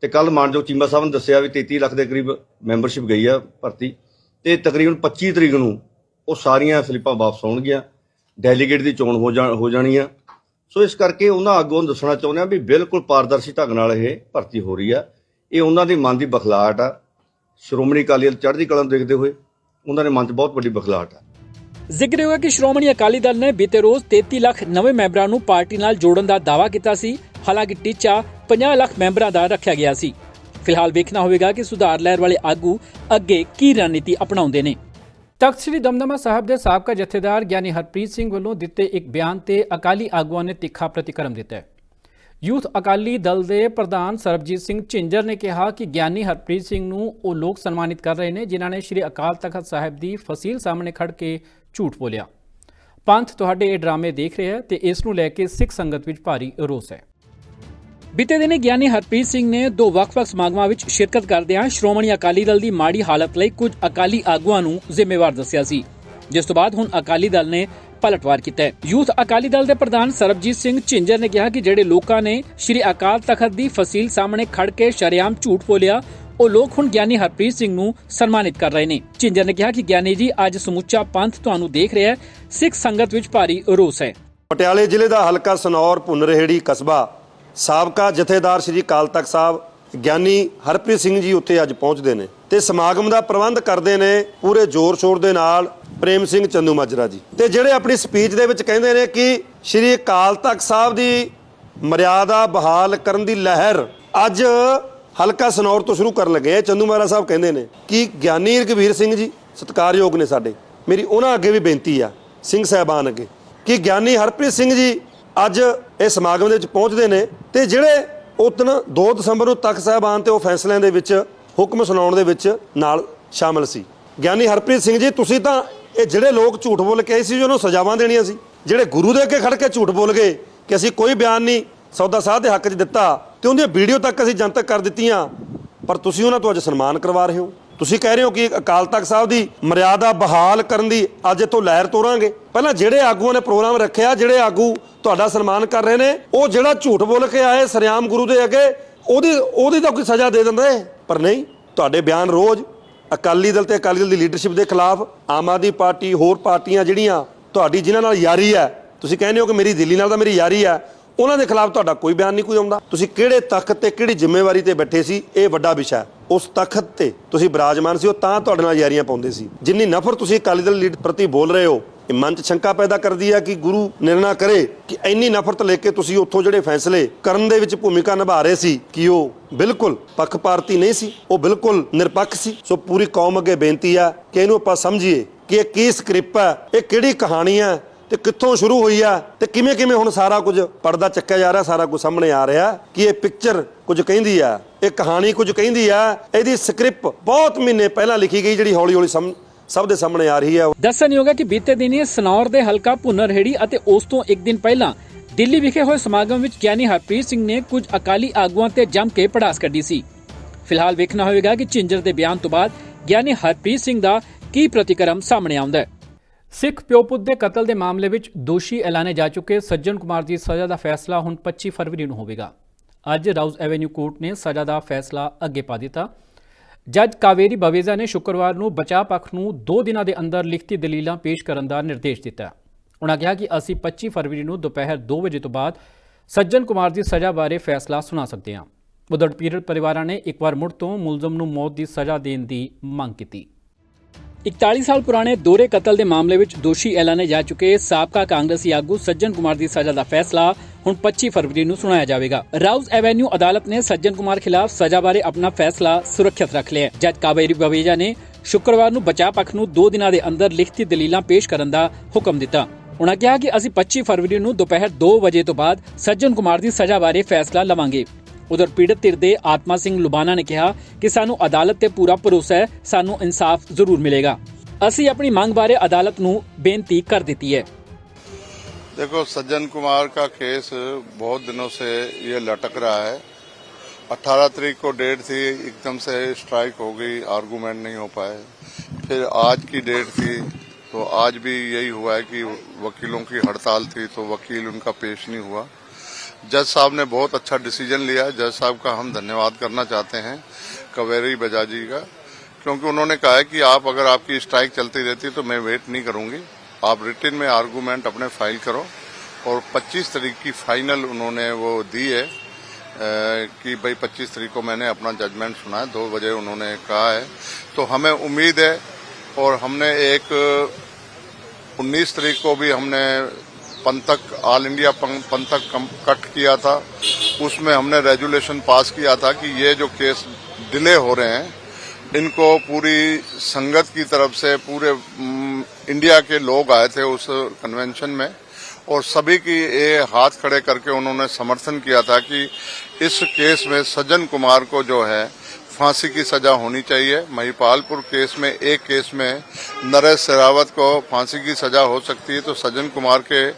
ਤੇ ਕੱਲ ਮਾਨਯੋਗ ਚੀਮਾ ਸਾਹਿਬ ਨੇ ਦੱਸਿਆ ਵੀ 33 ਲੱਖ ਦੇ ਕਰੀਬ ਮੈਂਬਰਸ਼ਿਪ ਗਈ ਆ ਭਰਤੀ। ਤੇ ਤਕਰੀਬਨ 25 ਤਰੀਕ ਨੂੰ ਉਹ ਸਾਰੀਆਂ ਸਲਿੱਪਾਂ ਵਾਪਸ ਆਉਣਗੀਆਂ ਡੈਲੀਗੇਟ ਦੀ ਚੋਣ ਹੋ ਜਾ ਹੋ ਜਾਣੀ ਆ। ਸੋ ਇਸ ਕਰਕੇ ਉਹਨਾਂ ਆਗੂਆਂ ਨੂੰ ਦੱਸਣਾ ਚਾਹੁੰਦੇ ਆ ਵੀ ਬਿਲਕੁਲ ਪਾਰਦਰਸ਼ੀ ਢੰਗ ਨਾਲ ਇਹ ਭਰਤੀ ਹੋ ਰਹੀ ਆ। ਇਹ ਉਹਨਾਂ ਦੇ ਮਨ ਦੀ ਬਖਲਾਹਟ ਆ। ਸ਼੍ਰੋਮਣੀ ਅਕਾਲੀ ਦਲ ਚੜ੍ਹਦੀ ਕਲਾ ਨੂੰ ਦੇਖਦੇ ਹੋਏ ਉਹਨਾਂ ਦੇ ਮਨ 'ਚ ਬਹੁਤ ਵੱਡੀ ਬਖਲਾਹਟ ਆ। ਜ਼ਿਕਰ ਹੋਇਆ ਕਿ ਸ਼੍ਰੋਮਣੀ ਅਕਾਲੀ ਦਲ ਨੇ ਬੀਤੇ ਰੋਜ਼ 33 ਲੱਖ ਨਵੇਂ ਮੈਂਬਰਾਂ ਨੂੰ ਪਾਰਟੀ ਨਾਲ ਜੋੜਨ ਦਾ ਦਾਅਵਾ ਕੀਤਾ ਸੀ। ਹਾਲਾਂਕਿ ਟੀਚਾ 50 ਲੱਖ ਮੈਂਬਰਾਂ ਦਾ ਰੱਖਿਆ ਗਿਆ ਸੀ। ਫਿਲਹਾਲ ਵੇਖਣਾ ਹੋਵੇਗਾ ਕਿ ਸੁਧਾਰ ਲਹਿਰ ਵਾਲੇ ਆਗੂ ਅੱਗੇ ਕੀ ਰਣਨੀਤੀ ਅਪਣਾਉਂਦੇ ਨੇ। ਤਖਤ ਸ੍ਰੀ ਦਮਦਮਾ ਸਾਹਿਬ ਦੇ ਸਾਬਕਾ ਜਥੇਦਾਰ ਗਿਆਨੀ ਹਰਪ੍ਰੀਤ ਸਿੰਘ ਵੱਲੋਂ ਦਿੱਤੇ ਇੱਕ ਬਿਆਨ ਤੇ ਅਕਾਲੀ ਆਗੂਆਂ ਨੇ ਤਿੱਖਾ ਪ੍ਰਤੀਕਰਮ ਦਿੱਤਾ ਹੈ। ਯੂਥ ਅਕਾਲੀ ਦਲ ਦੇ ਪ੍ਰਧਾਨ ਸਰਬਜੀਤ ਸਿੰਘ ਝਿੰਜਰ ਨੇ ਕਿਹਾ ਕਿ ਗਿਆਨੀ ਹਰਪ੍ਰੀਤ ਸਿੰਘ ਨੂੰ ਉਹ ਲੋਕ ਸਨਮਾਨਿਤ ਕਰ ਰਹੇ ਨੇ ਜਿਨ੍ਹਾਂ ਨੇ ਸ੍ਰੀ ਅਕਾਲ ਤਖਤ ਸਾਹਿਬ ਦੀ ਫਸੀਲ ਸਾਹਮਣੇ ਖੜ ਕੇ ਝੂਠ ਬੋਲਿਆ। ਪੰਥ ਤੁਹਾਡੇ ਇਹ ਡਰਾਮੇ ਦੇਖ ਰਿਹਾ ਹੈ ਤੇ ਇਸ ਨੂੰ ਲੈ ਕੇ ਸਿੱਖ ਸੰਗਤ ਵਿੱਚ ਭਾਰੀ ਰੋਸ ਹੈ। ਬੀਤੇ ਦਿਨੀ ਗਿਆਨੀ ਹਰਪ੍ਰੀਤ ਸਿੰਘ ਨੇ ਦੋ ਵੱਖ-ਵੱਖ ਸਮਾਗਮਾਂ ਵਿੱਚ ਸ਼ਿਰਕਤ ਕਰਦਿਆਂ ਸ਼੍ਰੋਮਣੀ ਅਕਾਲੀ ਦਲ ਦੀ ਮਾੜੀ ਹਾਲਤ ਲਈ ਕੁਝ ਅਕਾਲੀ ਆਗੂਆਂ ਨੂੰ ਜ਼ਿੰਮੇਵਾਰ ਦੱਸਿਆ ਸੀ। ਜਿਸ ਤੋਂ ਬਾਅਦ ਹੁਣ ਅਕਾਲੀ ਦਲ ਨੇ ਪਲਟਵਾਰ ਕੀਤਾ ਹੈ। ਯੂਥ ਅਕਾਲੀ ਦਲ ਦੇ ਪ੍ਰਧਾਨ ਸਰਬਜੀਤ ਸਿੰਘ ਝਿੰਜਰ ਨੇ ਕਿਹਾ ਕਿ ਜਿਹੜੇ ਲੋਕਾਂ ਨੇ ਸ਼੍ਰੀ ਅਕਾਲ ਤਖਤ ਦੀ ਫਸੀਲ ਸਾਹਮਣੇ ਖੜ ਕੇ ਸ਼ਰੇਆਮ ਝੂਠ ਬੋਲਿਆ ਉਹ ਲੋਕ ਹੁਣ ਗਿਆਨੀ ਹਰਪ੍ਰੀਤ ਸਿੰਘ ਨੂੰ ਸਨਮਾਨਿਤ ਕਰ ਰਹੇ ਨੇ। ਝਿੰਜਰ ਨੇ ਕਿਹਾ ਕਿ ਗਿਆਨੀ ਜੀ, ਅੱਜ ਸਮੁੱਚਾ ਪੰਥ ਤੁਹਾਨੂੰ ਦੇਖ ਰਿਹਾ ਹੈ। ਸਿੱਖ ਸੰਗਤ ਵਿੱਚ ਭਾਰੀ ਰੋਸ ਹੈ। ਪਟਿਆਲੇ ਜ਼ਿਲ੍ਹੇ ਦਾ ਹਲਕਾ ਸਨੌਰ ਭੁੰਨਰਹੇੜੀ ਕਸਬਾ ਸਾਬਕਾ ਜਥੇਦਾਰ ਸ੍ਰੀ ਅਕਾਲ ਤਖਤ ਸਾਹਿਬ ਗਿਆਨੀ ਹਰਪ੍ਰੀਤ ਸਿੰਘ ਜੀ ਉੱਥੇ ਅੱਜ ਪਹੁੰਚਦੇ ਨੇ ਤੇ ਸਮਾਗਮ ਦਾ ਪ੍ਰਬੰਧ ਕਰਦੇ ਨੇ ਪੂਰੇ ਜ਼ੋਰ ਸ਼ੋਰ ਦੇ ਨਾਲ ਪ੍ਰੇਮ ਸਿੰਘ ਚੰਦੂ ਮਾਜਰਾ ਜੀ। ਤੇ ਜਿਹੜੇ ਆਪਣੀ ਸਪੀਚ ਦੇ ਵਿੱਚ ਕਹਿੰਦੇ ਨੇ ਕਿ ਸ੍ਰੀ ਅਕਾਲ ਤਖਤ ਸਾਹਿਬ ਦੀ ਮਰਿਆਦਾ ਬਹਾਲ ਕਰਨ ਦੀ ਲਹਿਰ ਅੱਜ ਹਲਕਾ ਸਨੌਰ ਤੋਂ ਸ਼ੁਰੂ ਕਰਨ ਲੱਗੇ ਆ। ਚੰਦੂ ਮਾਜਰਾ ਸਾਹਿਬ ਕਹਿੰਦੇ ਨੇ ਕਿ ਗਿਆਨੀ ਰਘਵੀਰ ਸਿੰਘ ਜੀ ਸਤਿਕਾਰਯੋਗ ਨੇ ਸਾਡੇ। ਮੇਰੀ ਉਹਨਾਂ ਅੱਗੇ ਵੀ ਬੇਨਤੀ ਆ, ਸਿੰਘ ਸਾਹਿਬਾਨ ਅੱਗੇ, ਕਿ ਗਿਆਨੀ ਹਰਪ੍ਰੀਤ ਸਿੰਘ ਜੀ ਅੱਜ ਇਹ ਸਮਾਗਮ ਦੇ ਵਿੱਚ ਪਹੁੰਚਦੇ ਨੇ ਤੇ ਜਿਹੜੇ ਉਤਨ 2 ਦਸੰਬਰ ਨੂੰ ਤਖਤ ਸਾਹਿਬਾਨ ਤੇ ਉਹ ਫੈਸਲਿਆਂ ਦੇ ਵਿੱਚ, ਹੁਕਮ ਸੁਣਾਉਣ ਦੇ ਵਿੱਚ ਨਾਲ ਸ਼ਾਮਲ ਸੀ। ਗਿਆਨੀ ਹਰਪ੍ਰੀਤ ਸਿੰਘ ਜੀ, ਤੁਸੀਂ ਤਾਂ ਇਹ ਜਿਹੜੇ ਲੋਕ ਝੂਠ ਬੋਲ ਕੇ ਆਏ ਸੀ ਜੀ, ਉਹਨੂੰ ਸਜ਼ਾਵਾਂ ਦੇਣੀਆਂ ਸੀ। ਜਿਹੜੇ ਗੁਰੂ ਦੇ ਅੱਗੇ ਖੜ ਕੇ ਝੂਠ ਬੋਲ ਗਏ ਕਿ ਅਸੀਂ ਕੋਈ ਬਿਆਨ ਨਹੀਂ ਸੌਦਾ ਸਾਧ ਦੇ ਹੱਕ 'ਚ ਦਿੱਤਾ ਤੇ ਉਹਦੀਆਂ ਵੀਡੀਓ ਤੱਕ ਅਸੀਂ ਜਨਤਕ ਕਰ ਦਿੱਤੀਆਂ। ਪਰ ਤੁਸੀਂ ਉਹਨਾਂ ਤੋਂ ਅੱਜ ਸਨਮਾਨ ਕਰਵਾ ਰਹੇ ਹੋ। ਤੁਸੀਂ ਕਹਿ ਰਹੇ ਹੋ ਕਿ ਅਕਾਲ ਤਖਤ ਸਾਹਿਬ ਦੀ ਮਰਿਆਦਾ ਬਹਾਲ ਕਰਨ ਦੀ ਅੱਜ ਇੱਥੋਂ ਲਹਿਰ ਤੋਰਾਂਗੇ। ਪਹਿਲਾਂ ਜਿਹੜੇ ਆਗੂਆਂ ਨੇ ਪ੍ਰੋਗਰਾਮ ਰੱਖਿਆ, ਜਿਹੜੇ ਆਗੂ ਤੁਹਾਡਾ ਸਨਮਾਨ ਕਰ ਰਹੇ ਨੇ, ਉਹ ਜਿਹੜਾ ਝੂਠ ਬੋਲ ਕੇ ਆਏ ਸਰਿਆਮ ਗੁਰੂ ਦੇ ਅੱਗੇ, ਉਹਦੀ ਉਹਦੀ ਤਾਂ ਕੋਈ ਸਜ਼ਾ ਦੇ ਦਿੰਦਾ। ਦਿੰਦੇ ਪਰ ਨਹੀਂ, ਤੁਹਾਡੇ ਬਿਆਨ ਰੋਜ਼ ਅਕਾਲੀ ਦਲ ਤੇ ਅਕਾਲੀ ਦਲ ਦੀ ਲੀਡਰਸ਼ਿਪ ਦੇ ਖਿਲਾਫ ਆਮ ਆਦਮੀ ਪਾਰਟੀ, ਹੋਰ ਪਾਰਟੀਆਂ ਜਿਹੜੀਆਂ ਤੁਹਾਡੀ ਜਿਨ੍ਹਾਂ ਨਾਲ ਯਾਰੀ ਹੈ, ਤੁਸੀਂ ਕਹਿੰਦੇ ਹੋ ਕਿ ਮੇਰੀ ਦਿੱਲੀ ਨਾਲ ਤਾਂ ਮੇਰੀ ਯਾਰੀ ਹੈ ਉਹਨਾਂ ਦੇ ਖਿਲਾਫ ਤੁਹਾਡਾ ਕੋਈ ਬਿਆਨ ਨਹੀਂ ਕੋਈ ਆਉਂਦਾ। ਤੁਸੀਂ ਕਿਹੜੇ ਤਖਤ ਤੇ ਕਿਹੜੀ ਜ਼ਿੰਮੇਵਾਰੀ ਤੇ ਬੈਠੇ ਸੀ, ਇਹ ਵੱਡਾ ਵਿਸ਼ਾ ਹੈ। ਉਸ ਤਖਤ ਤੇ ਤੁਸੀਂ ਬਿਰਾਜਮਾਨ ਸੀ, ਉਹ ਤਾਂ ਤੁਹਾਡੇ ਨਾਲ ਯਾਰੀਆਂ ਪਾਉਂਦੇ ਸੀ। ਜਿੰਨੀ ਨਫ਼ਰਤ ਤੁਸੀਂ ਅਕਾਲੀ ਦਲ ਲੀਡ ਪ੍ਰਤੀ ਬੋਲ ਰਹੇ ਹੋ, ਇਹ ਮਨ 'ਚ ਸ਼ੰਕਾ ਪੈਦਾ ਕਰਦੀ ਹੈ ਕਿ ਗੁਰੂ ਨਿਰਣਾ ਕਰੇ ਕਿ ਇੰਨੀ ਨਫ਼ਰਤ ਲੈ ਕੇ ਤੁਸੀਂ ਉੱਥੋਂ ਜਿਹੜੇ ਫੈਸਲੇ ਕਰਨ ਦੇ ਵਿੱਚ ਭੂਮਿਕਾ ਨਿਭਾ ਰਹੇ ਸੀ ਕਿ ਉਹ ਬਿਲਕੁਲ ਪੱਖਪਾਤੀ ਨਹੀਂ ਸੀ, ਉਹ ਬਿਲਕੁਲ ਨਿਰਪੱਖ ਸੀ। ਸੋ ਪੂਰੀ ਕੌਮ ਅੱਗੇ ਬੇਨਤੀ ਆ ਕਿ ਇਹਨੂੰ ਆਪਾਂ ਸਮਝੀਏ ਕਿ ਇਹ ਕੀ ਸਕ੍ਰਿਪਟ ਹੈ, ਇਹ ਕਿਹੜੀ ਕਹਾਣੀ ਹੈ ਤੇ ਕਿੱਥੋਂ ਸ਼ੁਰੂ ਹੋਈ ਆ ਤੇ ਕਿਵੇਂ ਕਿਵੇਂ ਹੁਣ ਸਾਰਾ ਕੁਝ ਪਰਦਾ ਚੱਕਿਆ ਜਾ ਰਿਹਾ, ਸਾਰਾ ਕੁਝ ਸਾਹਮਣੇ ਆ ਰਿਹਾ ਕਿ ਇਹ ਪਿਕਚਰ ਕੁਝ ਕਹਿੰਦੀ ਆ, ਇਹ ਕਹਾਣੀ ਕੁਝ ਕਹਿੰਦੀ ਆ, ਇਹਦੀ ਸਕ੍ਰਿਪਟ ਬਹੁਤ ਮਹੀਨੇ ਪਹਿਲਾਂ ਲਿਖੀ ਗਈ ਜਿਹੜੀ ਹੌਲੀ ਹੌਲੀ ਸਭ ਦੇ ਸਾਹਮਣੇ ਆ ਰਹੀ ਹੈ ਦੱਸਣਯੋਗ ਹੈ ਕਿ ਬੀਤੇ ਦਿਨੀ ਸਨੌਰ ਦੇ ਹਲਕਾ ਭੁੰਨਰਹੇੜੀ ਅਤੇ ਉਸ ਤੋਂ ਇੱਕ ਦਿਨ ਪਹਿਲਾਂ ਦਿੱਲੀ ਵਿਖੇ ਹੋਏ ਸਮਾਗਮ ਵਿੱਚ ਗਿਆਨੀ ਹਰਪ੍ਰੀਤ ਸਿੰਘ ਨੇ ਕੁਝ ਅਕਾਲੀ ਆਗੂਆਂ ਤੇ ਜੰਮ ਕੇ ਪੜਾਸ ਕੱਢੀ ਸੀ। ਫਿਲਹਾਲ ਵੇਖਣਾ ਹੋਵੇਗਾ ਕਿ ਝਿੰਜਰ ਦੇ ਬਿਆਨ ਤੋਂ ਬਾਅਦ ਗਿਆਨੀ ਹਰਪ੍ਰੀਤ ਸਿੰਘ ਦਾ ਕੀ ਪ੍ਰਤੀਕਰਮ ਸਾਹਮਣੇ ਆਉਂਦਾ ਹੈ। ਸਿੱਖ ਪਿਓ ਪੁੱਤ ਦੇ ਕਤਲ ਦੇ ਮਾਮਲੇ ਵਿੱਚ ਦੋਸ਼ੀ ਐਲਾਨੇ ਜਾ ਚੁੱਕੇ ਸੱਜਣ ਕੁਮਾਰ ਦੀ ਸਜ਼ਾ ਦਾ ਫੈਸਲਾ ਹੁਣ 25 ਫਰਵਰੀ ਨੂੰ ਹੋਵੇਗਾ। ਅੱਜ ਰਾਉਜ਼ ਐਵੇਨਿਊ ਕੋਰਟ ਨੇ ਸਜ਼ਾ ਦਾ ਫੈਸਲਾ ਅੱਗੇ ਪਾ ਦਿੱਤਾ। ਜੱਜ ਕਾਵੇਰੀ ਬਵੇਜ਼ਾ ਨੇ ਸ਼ੁੱਕਰਵਾਰ ਨੂੰ ਬਚਾਅ ਪੱਖ ਨੂੰ 2 ਦਿਨਾਂ ਦੇ ਅੰਦਰ ਲਿਖਤੀ ਦਲੀਲਾਂ ਪੇਸ਼ ਕਰਨ ਦਾ ਨਿਰਦੇਸ਼ ਦਿੱਤਾ। ਉਹਨਾਂ ਕਿਹਾ ਕਿ ਅਸੀਂ 25 ਫਰਵਰੀ ਨੂੰ ਦੁਪਹਿਰ 2 ਵਜੇ ਤੋਂ ਬਾਅਦ ਸੱਜਣ ਕੁਮਾਰ ਦੀ ਸਜ਼ਾ ਬਾਰੇ ਫੈਸਲਾ ਸੁਣਾ ਸਕਦੇ ਹਾਂ। ਉਧਰ ਪੀੜਤ ਪਰਿਵਾਰਾਂ ਨੇ ਇੱਕ ਵਾਰ ਮੁੜ ਤੋਂ ਮੁਲਜ਼ਮ ਨੂੰ ਮੌਤ ਦੀ ਸਜ਼ਾ ਦੇਣ ਦੀ ਮੰਗ ਕੀਤੀ। 41 ਸਾਲ ਪੁਰਾਣੇ ਦੋਰੇ ਕਤਲ ਦੇ ਮਾਮਲੇ ਵਿੱਚ ਦੋਸ਼ੀ ਐਲਾਨੇ ਜਾ ਚੁੱਕੇ ਸਾਬਕਾ ਕਾਂਗਰਸੀ ਆਗੂ ਸੱਜਣ ਕੁਮਾਰ ਦੀ ਸਜ਼ਾ ਦਾ ਫੈਸਲਾ ਹੁਣ 25 ਫਰਵਰੀ ਨੂੰ ਸੁਣਾਇਆ ਜਾਵੇਗਾ ਰਾਉਜ਼ ਐਵੇਨਿਊ ਅਦਾਲਤ ਨੇ ਸੱਜਣ ਕੁਮਾਰ ਖਿਲਾਫ ਸਜ਼ਾ ਬਾਰੇ ਆਪਣਾ ਫੈਸਲਾ ਸੁਰੱਖਿਅਤ ਰੱਖ ਲਿਆ ਹੈ ਜੱਜ ਕਾਵੇਰੀ ਬਵੇਜਾ ਨੇ ਸ਼ੁੱਕਰਵਾਰ ਨੂੰ ਬਚਾਅ ਪੱਖ ਨੂੰ 2 ਦਿਨਾਂ ਦੇ ਅੰਦਰ ਲਿਖਤੀ ਦਲੀਲਾਂ ਪੇਸ਼ ਕਰਨ ਦਾ ਹੁਕਮ ਦਿੱਤਾ ਉਨ੍ਹਾਂ ਕਿਹਾ ਕਿ ਅਸੀਂ 25 ਫਰਵਰੀ ਨੂੰ ਦੁਪਹਿਰ 2 ਵਜੇ ਤੋਂ ਬਾਅਦ ਸੱਜਣ ਕੁਮਾਰ ਦੀ ਸਜ਼ਾ ਬਾਰੇ ਫੈਸਲਾ ਲਵਾਂਗੇ ਉਧਰ ਪੀੜਤ ਧਿਰ ਦੇ ਆਤਮਾ ਸਿੰਘ ਲੁਬਾਨਾ ਨੇ ਕਿਹਾ ਕਿ ਸਾਨੂੰ ਅਦਾਲਤ ਤੇ ਪੂਰਾ ਭਰੋਸਾ ਹੈ ਸਾਨੂੰ ਇਨਸਾਫ ਜ਼ਰੂਰ ਮਿਲੇਗਾ ਅਸੀਂ ਆਪਣੀ ਮੰਗ ਬਾਰੇ ਅਦਾਲਤ ਨੂੰ ਬੇਨਤੀ ਕਰ ਦਿੱਤੀ ਹੈ देखो सज्जन कुमार का केस बहुत दिनों से ये लटक रहा है 18 तारीख को डेट थी एकदम से स्ट्राइक हो गई आर्गूमेंट नहीं हो पाए फिर आज की डेट थी तो आज भी यही हुआ है कि वकीलों की हड़ताल थी तो वकील उनका पेश नहीं हुआ जज साहब ने बहुत अच्छा डिसीज़न लिया। जज साहब का हम धन्यवाद करना चाहते हैं कवेरी बजाजी का, क्योंकि उन्होंने कहा है कि आप अगर आपकी स्ट्राइक चलती रहती तो मैं वेट नहीं करूँगी। आप रिटिन में आर्गूमेंट अपने फ़ाइल करो और 25 तारीख की फाइनल उन्होंने वो दी है कि भाई 25 तारीख को मैंने अपना जजमेंट सुना है, दो बजे उन्होंने कहा है। तो हमें उम्मीद है और हमने एक 19 तारीख को भी हमने पंथक ऑल इंडिया पंथक कट किया था। उसमें हमने रेजुलेशन पास किया था कि ये जो केस डिले हो रहे हैं, इनको पूरी संगत की तरफ़ से पूरे इंडिया के लोग आए थे उस कन्वेंशन में और सभी की ये हाथ खड़े करके उन्होंने समर्थन किया था कि इस केस में सज्जन कुमार को जो है, फांसी की सजा होनी चाहिए। महिपालपुर केस में, एक केस में नरेश शेरावत को फांसी की सजा हो सकती है तो सज्जन कुमार के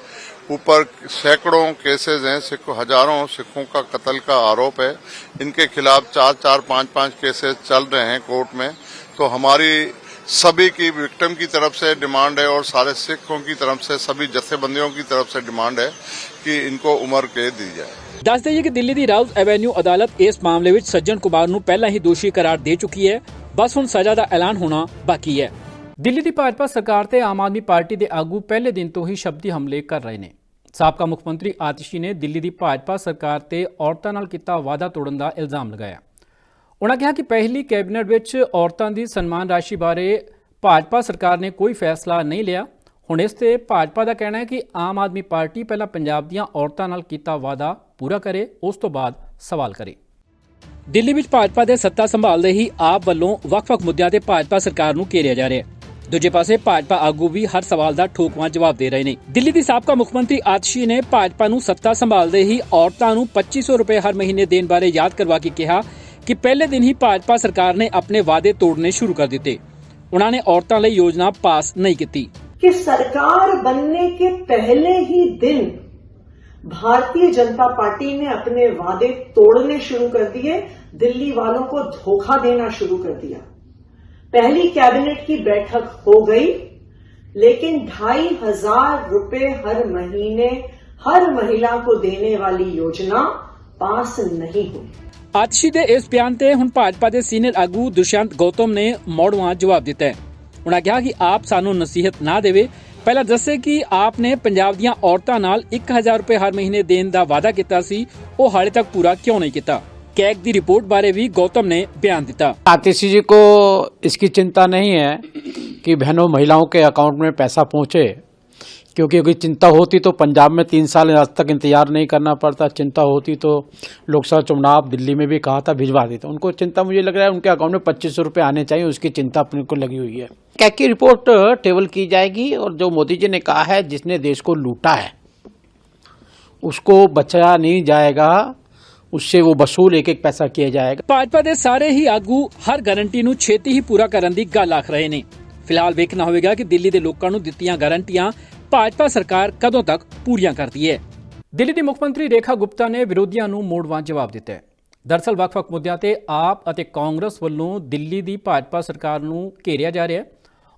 ऊपर सैकड़ों केसेस हैं सिख हजारों सिखों का कत्ल का आरोप है इनके खिलाफ चार चार पांच पांच केसेस चल रहे हैं कोर्ट में तो हमारी सभी की विक्टिम की तरफ से डिमांड है और सारे सिखों की तरफ से सभी जत्थेबंदियों की तरफ से डिमांड है कि इनको उम्र कैद दी जाए ਦੱਸ ਦਈਏ ਕਿ ਦਿੱਲੀ ਦੀ ਰਾਉਜ਼ ਐਵੇਨਿਊ ਅਦਾਲਤ ਇਸ ਮਾਮਲੇ ਵਿੱਚ ਸੱਜਣ ਕੁਮਾਰ ਨੂੰ ਪਹਿਲਾਂ ਹੀ ਦੋਸ਼ੀ ਕਰਾਰ ਦੇ ਚੁੱਕੀ ਹੈ ਬਸ ਹੁਣ ਸਜ਼ਾ ਦਾ ਐਲਾਨ ਹੋਣਾ ਬਾਕੀ ਹੈ ਦਿੱਲੀ ਦੀ ਭਾਜਪਾ ਸਰਕਾਰ ਤੇ ਆਮ ਆਦਮੀ ਪਾਰਟੀ ਦੇ ਆਗੂ ਪਹਿਲੇ ਦਿਨ ਤੋਂ ਹੀ ਸ਼ਬਦੀ ਹਮਲੇ ਕਰ ਰਹੇ ਨੇ ਸਾਬਕਾ ਮੁੱਖ ਮੰਤਰੀ ਆਤਿਸ਼ੀ ਨੇ ਦਿੱਲੀ ਦੀ ਭਾਜਪਾ ਸਰਕਾਰ ਤੇ ਔਰਤਾਂ ਨਾਲ ਕੀਤਾ ਵਾਅਦਾ ਤੋੜਨ ਦਾ ਇਲਜ਼ਾਮ ਲਗਾਇਆ। ਉਹਨਾਂ ਕਿਹਾ ਕਿ ਪਹਿਲੀ ਕੈਬਨਿਟ ਵਿੱਚ ਔਰਤਾਂ ਦੀ ਸਨਮਾਨ ਰਾਸ਼ੀ ਬਾਰੇ ਭਾਜਪਾ ਸਰਕਾਰ ਨੇ ਕੋਈ ਫੈਸਲਾ ਨਹੀਂ ਲਿਆ। ਹੁਣ ਇਸ ਤੇ ਭਾਜਪਾ ਦਾ ਕਹਿਣਾ ਹੈ ਕਿ ਆਮ ਆਦਮੀ ਪਾਰਟੀ ਪਹਿਲਾਂ ਪੰਜਾਬ ਦੀਆਂ ਔਰਤਾਂ ਨਾਲ ਕੀਤਾ ਵਾਅਦਾ ਪੂਰਾ ਕਰੇ, ਉਸ ਤੋਂ ਬਾਅਦ ਸਵਾਲ ਕਰੇ। ਦਿੱਲੀ ਵਿੱਚ ਭਾਜਪਾ ਦੇ ਸੱਤਾ ਸੰਭਾਲਦੇ ਹੀ ਆਪ ਵੱਲੋਂ ਵੱਖ-ਵੱਖ ਮੁੱਦਿਆਂ ਤੇ ਭਾਜਪਾ ਸਰਕਾਰ ਨੂੰ ਘੇਰਿਆ ਜਾ ਰਿਹਾ ਹੈ। ਦੂਜੇ ਪਾਸੇ ਭਾਜਪਾ ਆਗੂ ਵੀ ਹਰ ਸਵਾਲ ਦਾ ਠੋਕਵਾਂ ਜਵਾਬ ਦੇ ਰਹੇ ਨੇ ਦਿੱਲੀ ਦੀ ਸਾਬਕਾ ਮੁੱਖ ਮੰਤਰੀ ਆਤਸ਼ੀ ਨੇ ਭਾਜਪਾ ਨੂੰ ਸੱਤਾ ਸੰਭਾਲਦੇ ਹੀ ਔਰਤਾਂ ਨੂੰ 2500 ਰੁਪਏ ਹਰ ਮਹੀਨੇ ਦੇਣ ਬਾਰੇ ਯਾਦ ਕਰਵਾ ਕੇ ਕਿਹਾ ਕਿ ਪਹਿਲੇ ਦਿਨ ਹੀ ਭਾਜਪਾ ਸਰਕਾਰ ਨੇ ਆਪਣੇ ਵਾਅਦੇ ਤੋੜਨੇ ਸ਼ੁਰੂ ਕਰ ਦਿੱਤੇ ਉਹਨਾਂ ਨੇ ਔਰਤਾਂ ਲਈ ਯੋਜਨਾ ਪਾਸ ਨਹੀਂ ਕੀਤੀ कि सरकार बनने के पहले ही दिन भारतीय जनता पार्टी ने अपने वादे तोड़ने शुरू कर दिए दिल्ली वालों को धोखा देना शुरू कर दिया पहली कैबिनेट की बैठक हो गई लेकिन ढाई हजार रुपए हर महीने हर महिला को देने वाली योजना पास नहीं हुई ਆਤਸ਼ੀ ਦੇ ਇਸ ਬਿਆਨ ਤੇ ਹੁਣ ਭਾਜਪਾ ਦੇ ਸੀਨੀਅਰ ਆਗੂ ਦੁਸ਼ਯੰਤ ਗੌਤਮ ਨੇ ਮੋੜਵਾਂ ਜਵਾਬ ਦਿੱਤਾ ਹੈ ਉਹਨਾਂ ਕਿਹਾ ਕਿ ਆਪ ਸਾਨੂੰ ਨਸੀਹਤ ਨਾ ਦੇਵੇ ਪਹਿਲਾਂ ਦੱਸੇ ਕਿ ਆਪ ਨੇ ਪੰਜਾਬ ਦੀਆਂ ਔਰਤਾਂ ਨਾਲ 1000 ਰੁਪਏ ਹਰ ਮਹੀਨੇ ਦੇਣ ਦਾ ਵਾਅਦਾ ਕੀਤਾ ਸੀ ਉਹ ਹਾਲੇ ਤੱਕ ਪੂਰਾ ਕਿਉਂ ਨਹੀਂ ਕੀਤਾ ਕੈਗ ਦੀ ਰਿਪੋਰਟ ਬਾਰੇ ਵੀ ਗੌਤਮ ਨੇ ਬਿਆਨ ਦਿੱਤਾ आतिशी जी को इसकी चिंता नहीं है कि बहनों महिलाओं के अकाउंट में पैसा पहुंचे क्योंकि अगर चिंता होती तो पंजाब में तीन साल आज तक इंतजार नहीं करना पड़ता चिंता होती तो लोकसभा चुनाव दिल्ली में भी कहा था भिजवा देते उनको चिंता मुझे लग रहा है उनके अकाउंट में पच्चीस सौ रुपये आने चाहिए उसकी चिंता अपने को लगी हुई है कैग की रिपोर्ट टेबल की जाएगी और जो मोदी जी ने कहा है जिसने देश को लूटा है उसको बचाया नहीं जाएगा उससे वो वसूल एक एक पैसा किया जाएगा ਭਾਜਪਾ ਦੇ ਸਾਰੇ ਹੀ ਆਗੂ ਹਰ ਗਾਰੰਟੀ ਨੂੰ ਛੇਤੀ ਹੀ ਪੂਰਾ ਕਰਨ ਦੀ ਗੱਲ ਆਖ ਰਹੇ ਨੇ ਫਿਲਹਾਲ ਵੇਖਣਾ ਹੋਵੇਗਾ ਕਿ ਦਿੱਲੀ ਦੇ ਲੋਕਾਂ ਨੂੰ ਦਿੱਤੀਆਂ ਗਾਰੰਟੀਆਂ ਭਾਜਪਾ ਸਰਕਾਰ ਕਦੋਂ ਤੱਕ ਪੂਰੀਆਂ ਕਰਦੀ ਹੈ ਦਿੱਲੀ ਦੀ ਮੁੱਖ ਮੰਤਰੀ ਰੇਖਾ ਗੁਪਤਾ ਨੇ ਵਿਰੋਧੀਆਂ ਨੂੰ ਮੋੜਵਾਂ ਜਵਾਬ ਦਿੱਤਾ ਹੈ ਦਰਸਲ ਵੱਖ-ਵੱਖ ਮੁੱਦਿਆਂ ਤੇ ਆਪ ਅਤੇ ਕਾਂਗਰਸ ਵੱਲੋਂ ਦਿੱਲੀ ਦੀ ਭਾਜਪਾ ਸਰਕਾਰ ਨੂੰ ਘੇਰਿਆ ਜਾ ਰਿਹਾ ਹੈ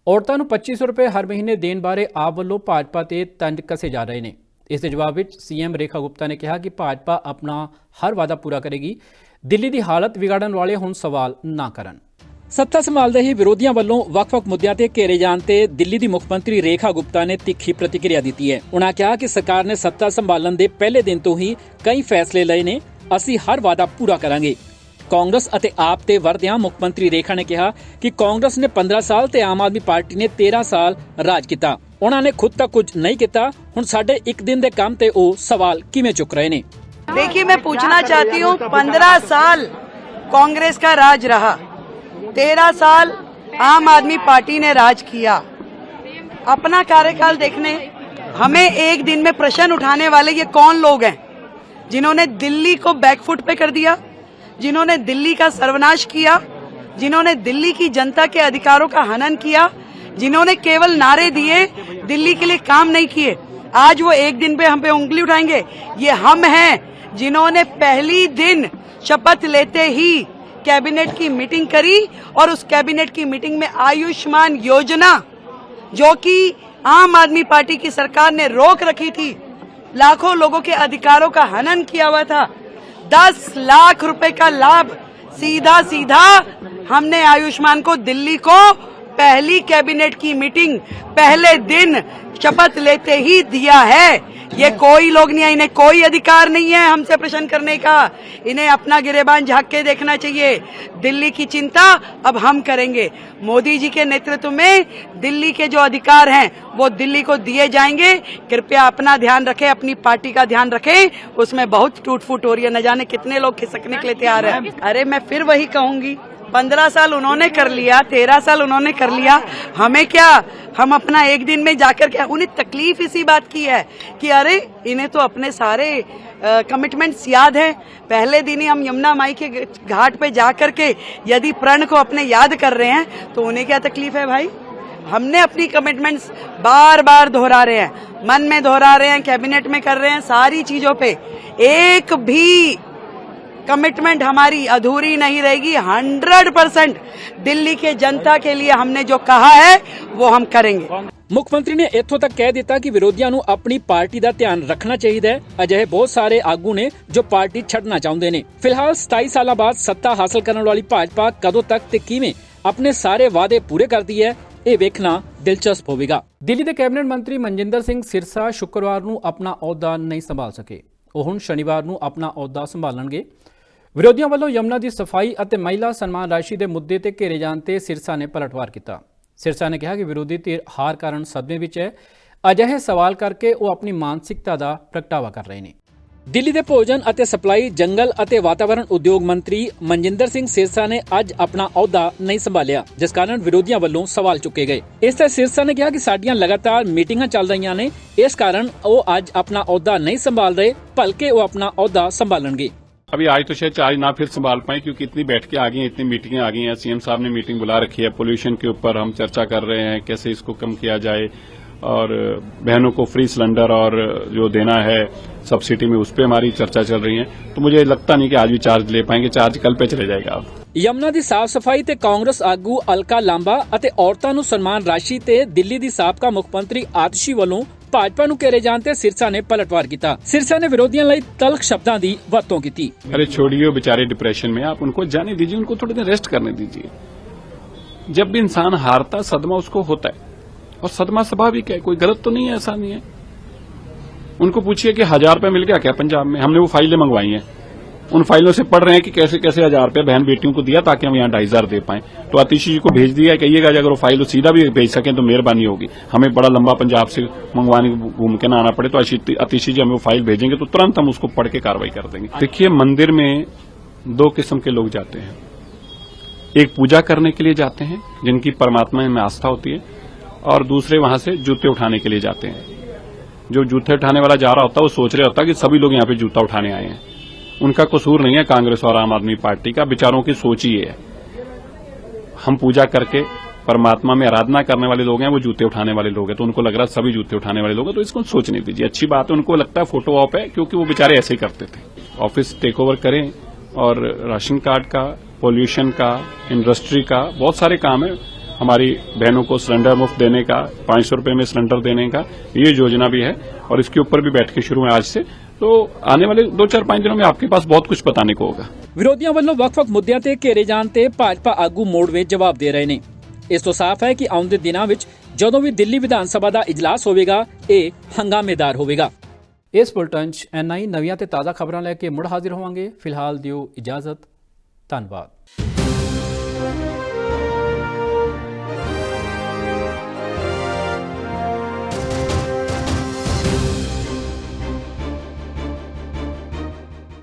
ਔਰਤਾਂ ਨੂੰ 2500 ਰੁਪਏ ਹਰ ਮਹੀਨੇ ਦੇਣ ਬਾਰੇ ਆਪ ਵੱਲੋਂ ਭਾਜਪਾ ਤੇ ਤੰਜ ਕਸੇ ਜਾ ਰਹੇ ਨੇ ਇਸ ਦੇ ਜਵਾਬ ਵਿੱਚ ਸੀਐਮ ਰੇਖਾ ਗੁਪਤਾ ਨੇ ਕਿਹਾ ਕਿ ਭਾਜਪਾ ਆਪਣਾ ਹਰ ਵਾਅਦਾ ਪੂਰਾ ਕਰੇਗੀ। ਦਿੱਲੀ ਦੀ ਹਾਲਤ ਵਿਗਾੜਨ ਵਾਲੇ ਹੁਣ ਸਵਾਲ ਨਾ ਕਰਨ। ਸੱਤਾ ਸੰਭਾਲਦੇ ਹੀ ਵਿਰੋਧੀਆਂ ਵੱਲੋਂ ਵੱਖ-ਵੱਖ ਮੁੱਦਿਆਂ ਤੇ ਘੇਰੇ ਜਾਣ ਤੇ ਦਿੱਲੀ ਦੀ ਮੁੱਖ ਮੰਤਰੀ ਰੇਖਾ ਗੁਪਤਾ ਨੇ ਤਿੱਖੀ ਪ੍ਰਤੀਕਿਰਿਆ ਦਿੱਤੀ ਹੈ। ਉਹਨਾਂ ਕਿਹਾ ਕਿ ਸਰਕਾਰ ਨੇ ਸੱਤਾ ਸੰਭਾਲਣ ਦੇ ਪਹਿਲੇ ਦਿਨ ਤੋਂ ਹੀ ਕਈ ਫੈਸਲੇ ਲਏ ਨੇ। ਅਸੀਂ ਹਰ ਵਾਅਦਾ ਪੂਰਾ ਕਰਾਂਗੇ। ਕਾਂਗਰਸ ਅਤੇ ਆਪ ਤੇ ਵਰਦਿਆਂ ਮੁੱਖ ਮੰਤਰੀ ਰੇਖਾ ਨੇ ਕਿਹਾ ਕਿ ਕਾਂਗਰਸ ਨੇ 15 ਸਾਲ ਤੇ ਆਮ ਆਦਮੀ ਪਾਰਟੀ ਨੇ 13 ਸਾਲ ਰਾਜ ਕੀਤਾ। ਉਹਨਾਂ ਨੇ ਖੁਦ ਤੱਕ ਕੁਝ ਨਹੀਂ ਕੀਤਾ ਹੁਣ ਸਾਡੇ ਇੱਕ ਦਿਨ ਦੇ ਕੰਮ ਤੇ ਉਹ ਸਵਾਲ ਕਿਵੇਂ ਚੁੱਕ ਰਹੇ ਨੇ देखिए मैं पूछना चाहती हूँ पंद्रह साल कांग्रेस का राज रहा तेरह साल आम आदमी पार्टी ने राज किया अपना कार्यकाल देखने हमें एक दिन में प्रश्न उठाने वाले ये कौन लोग हैं जिन्होंने दिल्ली को बैकफुट पे कर दिया जिन्होंने दिल्ली का सर्वनाश किया जिन्होंने दिल्ली की जनता के अधिकारों का हनन किया जिन्होंने केवल नारे दिए, दिल्ली के लिए काम नहीं किए। आज वो एक दिन पे हम पे उंगली उठाएँगे। ये हम हैं जिन्होंने पहली दिन शपथ लेते ही कैबिनेट की मीटिंग करी और उस कैबिनेट की मीटिंग में आयुष्मान योजना, जो कि आम आदमी पार्टी की सरकार ने रोक रखी थी, लाखों लोगों के अधिकारों का हनन किया हुआ था। दस लाख रुपए का लाभ सीधा सीधा हमने आयुष्मान को, दिल्ली को पहली कैबिनेट की मीटिंग पहले दिन शपथ लेते ही दिया है। ये कोई लोग नहीं है, इन्हें कोई अधिकार नहीं है हमसे प्रश्न करने का। इन्हें अपना गिरेबान झाक के देखना चाहिए। दिल्ली की चिंता अब हम करेंगे। मोदी जी के नेतृत्व में दिल्ली के जो अधिकार हैं, वो दिल्ली को दिए जाएँगे। कृपया अपना ध्यान रखें, अपनी पार्टी का ध्यान रखें। उसमें बहुत टूट फूट हो रही है। न जाने कितने लोग खिसकने के लिए तैयार है। अरे, मैं फिर वही कहूँगी। पंद्रह साल उन्होंने कर लिया, तेरह साल उन्होंने कर लिया। हमें क्या? हम अपना एक दिन में जाकर के, उन्हें तकलीफ़ इसी बात की है कि अरे, इन्हें तो अपने सारे कमिटमेंट्स याद हैं। पहले दिन ही हम यमुना माई के घाट पे जा करके यदि प्रण को अपने याद कर रहे हैं तो उन्हें क्या तकलीफ़ है भाई? हमने अपनी कमिटमेंट्स बार बार दोहरा रहे हैं। मन में दोहरा रहे हैं कैबिनेट में कर रहे हैं, सारी चीज़ों पे। एक भी कमिटमेंट हमारी अधूरी नहीं रहेगी हंड्रेड परसेंट दिल्ली के जनता के लिए हमने जो कहा है वो हम करेंगे ਮੁੱਖ ਮੰਤਰੀ ਨੇ ਇੱਥੋਂ ਤੱਕ ਕਹਿ ਦਿੱਤਾ ਕਿ ਵਿਰੋਧੀਆਂ ਨੂੰ ਆਪਣੀ ਪਾਰਟੀ ਦਾ ਧਿਆਨ ਰੱਖਣਾ ਚਾਹੀਦਾ ਹੈ ਅਜਿਹੇ ਬਹੁਤ ਸਾਰੇ ਆਗੂ ਨੇ ਜੋ ਪਾਰਟੀ ਛੱਡਣਾ ਚਾਹੁੰਦੇ ਨੇ ਫਿਲਹਾਲ 27 ਸਾਲਾਂ ਬਾਅਦ ਸੱਤਾ ਹਾਸਲ ਕਰਨ ਵਾਲੀ ਭਾਜਪਾ ਕਦੋਂ ਤੱਕ ਤੇ ਕਿਵੇਂ ਆਪਣੇ ਸਾਰੇ ਵਾਅਦੇ ਪੂਰੇ ਕਰਦੀ ਹੈ ਇਹ ਵੇਖਣਾ ਦਿਲਚਸਪ ਹੋਵੇਗਾ ਦਿੱਲੀ ਦੇ ਕੈਬਨਿਟ ਮੰਤਰੀ ਮਨਜਿੰਦਰ ਸਿੰਘ ਸਿਰਸਾ ਸ਼ੁੱਕਰਵਾਰ ਨੂੰ ਆਪਣਾ ਅਹੁਦਾ ਨਹੀਂ ਸੰਭਾਲ ਸਕੇ ਉਹ ਹੁਣ ਸ਼ਨੀਵਾਰ ਨੂੰ ਆਪਣਾ ਅਹੁਦਾ ਸੰਭਾਲਣਗੇ ਵਿਰੋਧੀਆਂ ਵੱਲੋਂ ਯਮਨਾ ਦੀ ਸਫ਼ਾਈ ਅਤੇ ਮਹਿਲਾ ਸਨਮਾਨ ਰਾਸ਼ੀ ਦੇ ਮੁੱਦੇ ਤੇ ਘੇਰੇ ਜਾਣ ਤੇ ਸਿਰਸਾ ਨੇ ਪਲਟਵਾਰ ਕੀਤਾ। ਸਿਰਸਾ ਨੇ ਕਿਹਾ ਕਿ ਵਿਰੋਧੀ ਧਿਰ ਹਾਰ ਕਾਰਨ ਸਦਮੇ ਵਿੱਚ ਹੈ। ਅਜਿਹੇ ਸਵਾਲ ਕਰਕੇ ਉਹ ਆਪਣੀ ਮਾਨਸਿਕਤਾ ਦਾ ਪ੍ਰਗਟਾਵਾ ਕਰ ਰਹੇ ਨੇ। ਦਿੱਲੀ ਦੇ ਭੋਜਨ ਅਤੇ ਸਪਲਾਈ, ਜੰਗਲ ਅਤੇ ਵਾਤਾਵਰਣ ਉਦਯੋਗ ਮੰਤਰੀ ਮਨਜਿੰਦਰ ਸਿੰਘ ਸਿਰਸਾ ਨੇ ਅੱਜ ਆਪਣਾ ਅਹੁਦਾ ਨਹੀਂ ਸੰਭਾਲਿਆ, ਜਿਸ ਕਾਰਨ ਵਿਰੋਧੀਆਂ ਵੱਲੋਂ ਸਵਾਲ ਚੁੱਕੇ ਗਏ। ਇਸ ਤੇ ਸਿਰਸਾ ਨੇ ਕਿਹਾ ਕਿ ਸਾਡੀਆਂ ਲਗਾਤਾਰ ਮੀਟਿੰਗਾਂ ਚੱਲ ਰਹੀਆਂ ਨੇ। ਇਸ ਕਾਰਨ ਉਹ ਅੱਜ ਆਪਣਾ ਅਹੁਦਾ ਨਹੀਂ ਸੰਭਾਲ ਰਹੇ, ਭਲਕੇ ਉਹ ਆਪਣਾ ਅਹੁਦਾ ਸੰਭਾਲਣਗੇ। अभी आज तो शायद चार्ज ना फिर संभाल पाए क्योंकि इतनी बैठकें आ गई हैं इतनी मीटिंगें आ गई हैं सीएम साहब ने मीटिंग बुला रखी है पोल्यूशन के ऊपर हम चर्चा कर रहे हैं कैसे इसको कम किया जाए और बहनों को फ्री सिलेंडर और जो देना है सब्सिडी में उस पर हमारी चर्चा चल रही है तो मुझे लगता नहीं कि आज भी चार्ज ले पाएंगे चार्ज कल पे चले जाएगा अब ਯਮਨਾ ਦੀ ਸਾਫ਼ ਸਫਾਈ ਤੇ ਕਾਂਗਰਸ ਆਗੂ ਅਲਕਾ ਲਾਂਬਾ ਅਤੇ ਔਰਤਾਂ ਨੂੰ ਸਨਮਾਨ ਰਾਸ਼ੀ ਤੇ ਦਿੱਲੀ ਦੀ ਸਾਬਕਾ ਮੁੱਖ ਮੰਤਰੀ ਆਤਸ਼ੀ ਵੱਲੋਂ ਭਾਜਪਾ ਨੂੰ ਘੇਰੇ ਜਾਣ ਤੇ ਸਿਰਸਾ ਨੇ ਪਲਟਵਾਰ ਕੀਤਾ ਸਿਰਸਾ ਨੇ ਵਿਰੋਧੀਆਂ ਲਈ ਤਲਖ ਸ਼ਬਦਾਂ ਦੀ ਵਰਤੋਂ ਕੀਤੀ अरे छोड़िए बेचारे डिप्रेशन में आप उनको जाने दीजिए उनको थोड़ी देर रेस्ट करने दीजिए जब भी इंसान हारता सदमा उसको होता है और सदमा स्वाभाविक है कोई गलत तो नहीं है ऐसा नहीं है उनको पूछिए कि हजार रुपये मिल गया क्या पंजाब में हमने वो फाइलें मंगवाई हैं उन फाइलों से पढ़ रहे हैं कि कैसे कैसे हज़ार रुपये बहन बेटियों को दिया ताकि हम यहाँ ढाई हज़ार दे पाएँ। तो आतिशी जी को भेज दिया, कहिएगा अगर वो फ़ाइल सीधा भी भेज सकें तो मेहरबानी होगी। हमें बड़ा लंबा पंजाब से मंगवाने घूम के ना आना पड़े तो आतिशी जी हमें वो फ़ाइल भेजेंगे तो तुरंत हम उसको पढ़ के कार्रवाई कर देंगे। देखिए, मंदिर में दो किस्म के लोग जाते हैं। एक पूजा करने के लिए जाते हैं, जिनकी परमात्मा में आस्था होती है, और दूसरे वहाँ से जूते उठाने के लिए जाते हैं। जो जूते उठाने वाला जा रहा होता है, वो सोच रहा होता है कि सभी लोग यहाँ पे जूता उठाने आए हैं। उनका कसूर नहीं है कांग्रेस और आम आदमी पार्टी का। विचारों की सोच ही है। हम पूजा करके परमात्मा में आराधना करने वाले लोग हैं, वो जूते उठाने वाले लोग हैं। तो उनको लग रहा है सभी जूते उठाने वाले लोग हैं तो इसको सोचने दीजिए। अच्छी बात है, उनको लगता है फ़ोटो ऑप है, क्योंकि वो बेचारे ऐसे ही करते थे। ऑफ़िस टेक ओवर करें और राशन कार्ड का पोल्यूशन का इंडस्ट्री का, बहुत सारे काम है। हमारी बहनों को सिलेंडर मुफ़्त देने का, पाँच सौ रुपए में सिलेंडर देने का, ये योजना भी है। और इसके ऊपर भी बैठ के शुरू है आज से। तो आने वाले दो चार पांच दिनों में आपके पास बहुत कुछ बताने को होगा ਵਿਰੋਧੀਆਂ ਵੱਲੋਂ ਵੱਖ-ਵੱਖ ਮੁੱਦਿਆਂ ਤੇ ਘੇਰੇ ਜਾਣ ਤੇ ਭਾਜਪਾ ਆਗੂ ਮੋੜਵੇਂ ਜਵਾਬ ਦੇ ਰਹੇ ਨੇ ਇਸ ਤੋਂ ਸਾਫ਼ ਹੈ ਕਿ ਆਉਂਦੇ ਦਿਨਾਂ ਵਿੱਚ ਜਦੋਂ ਵੀ ਦਿੱਲੀ ਵਿਧਾਨ ਸਭਾ ਦਾ ਇਜਲਾਸ ਹੋਵੇਗਾ ਇਹ ਹੰਗਾਮੇਦਾਰ ਹੋਵੇਗਾ ਇਸ ਬੁਲਟਨ 'ਚ ਐਨਆਈ ਨਵੀਆਂ ਤੇ ਤਾਜ਼ਾ ਖਬਰਾਂ ਲੈ ਕੇ ਮੁੜ ਹਾਜ਼ਰ ਹੋਵਾਂਗੇ ਫਿਲਹਾਲ ਦਿਓ ਇਜਾਜ਼ਤ ਧੰਨਵਾਦ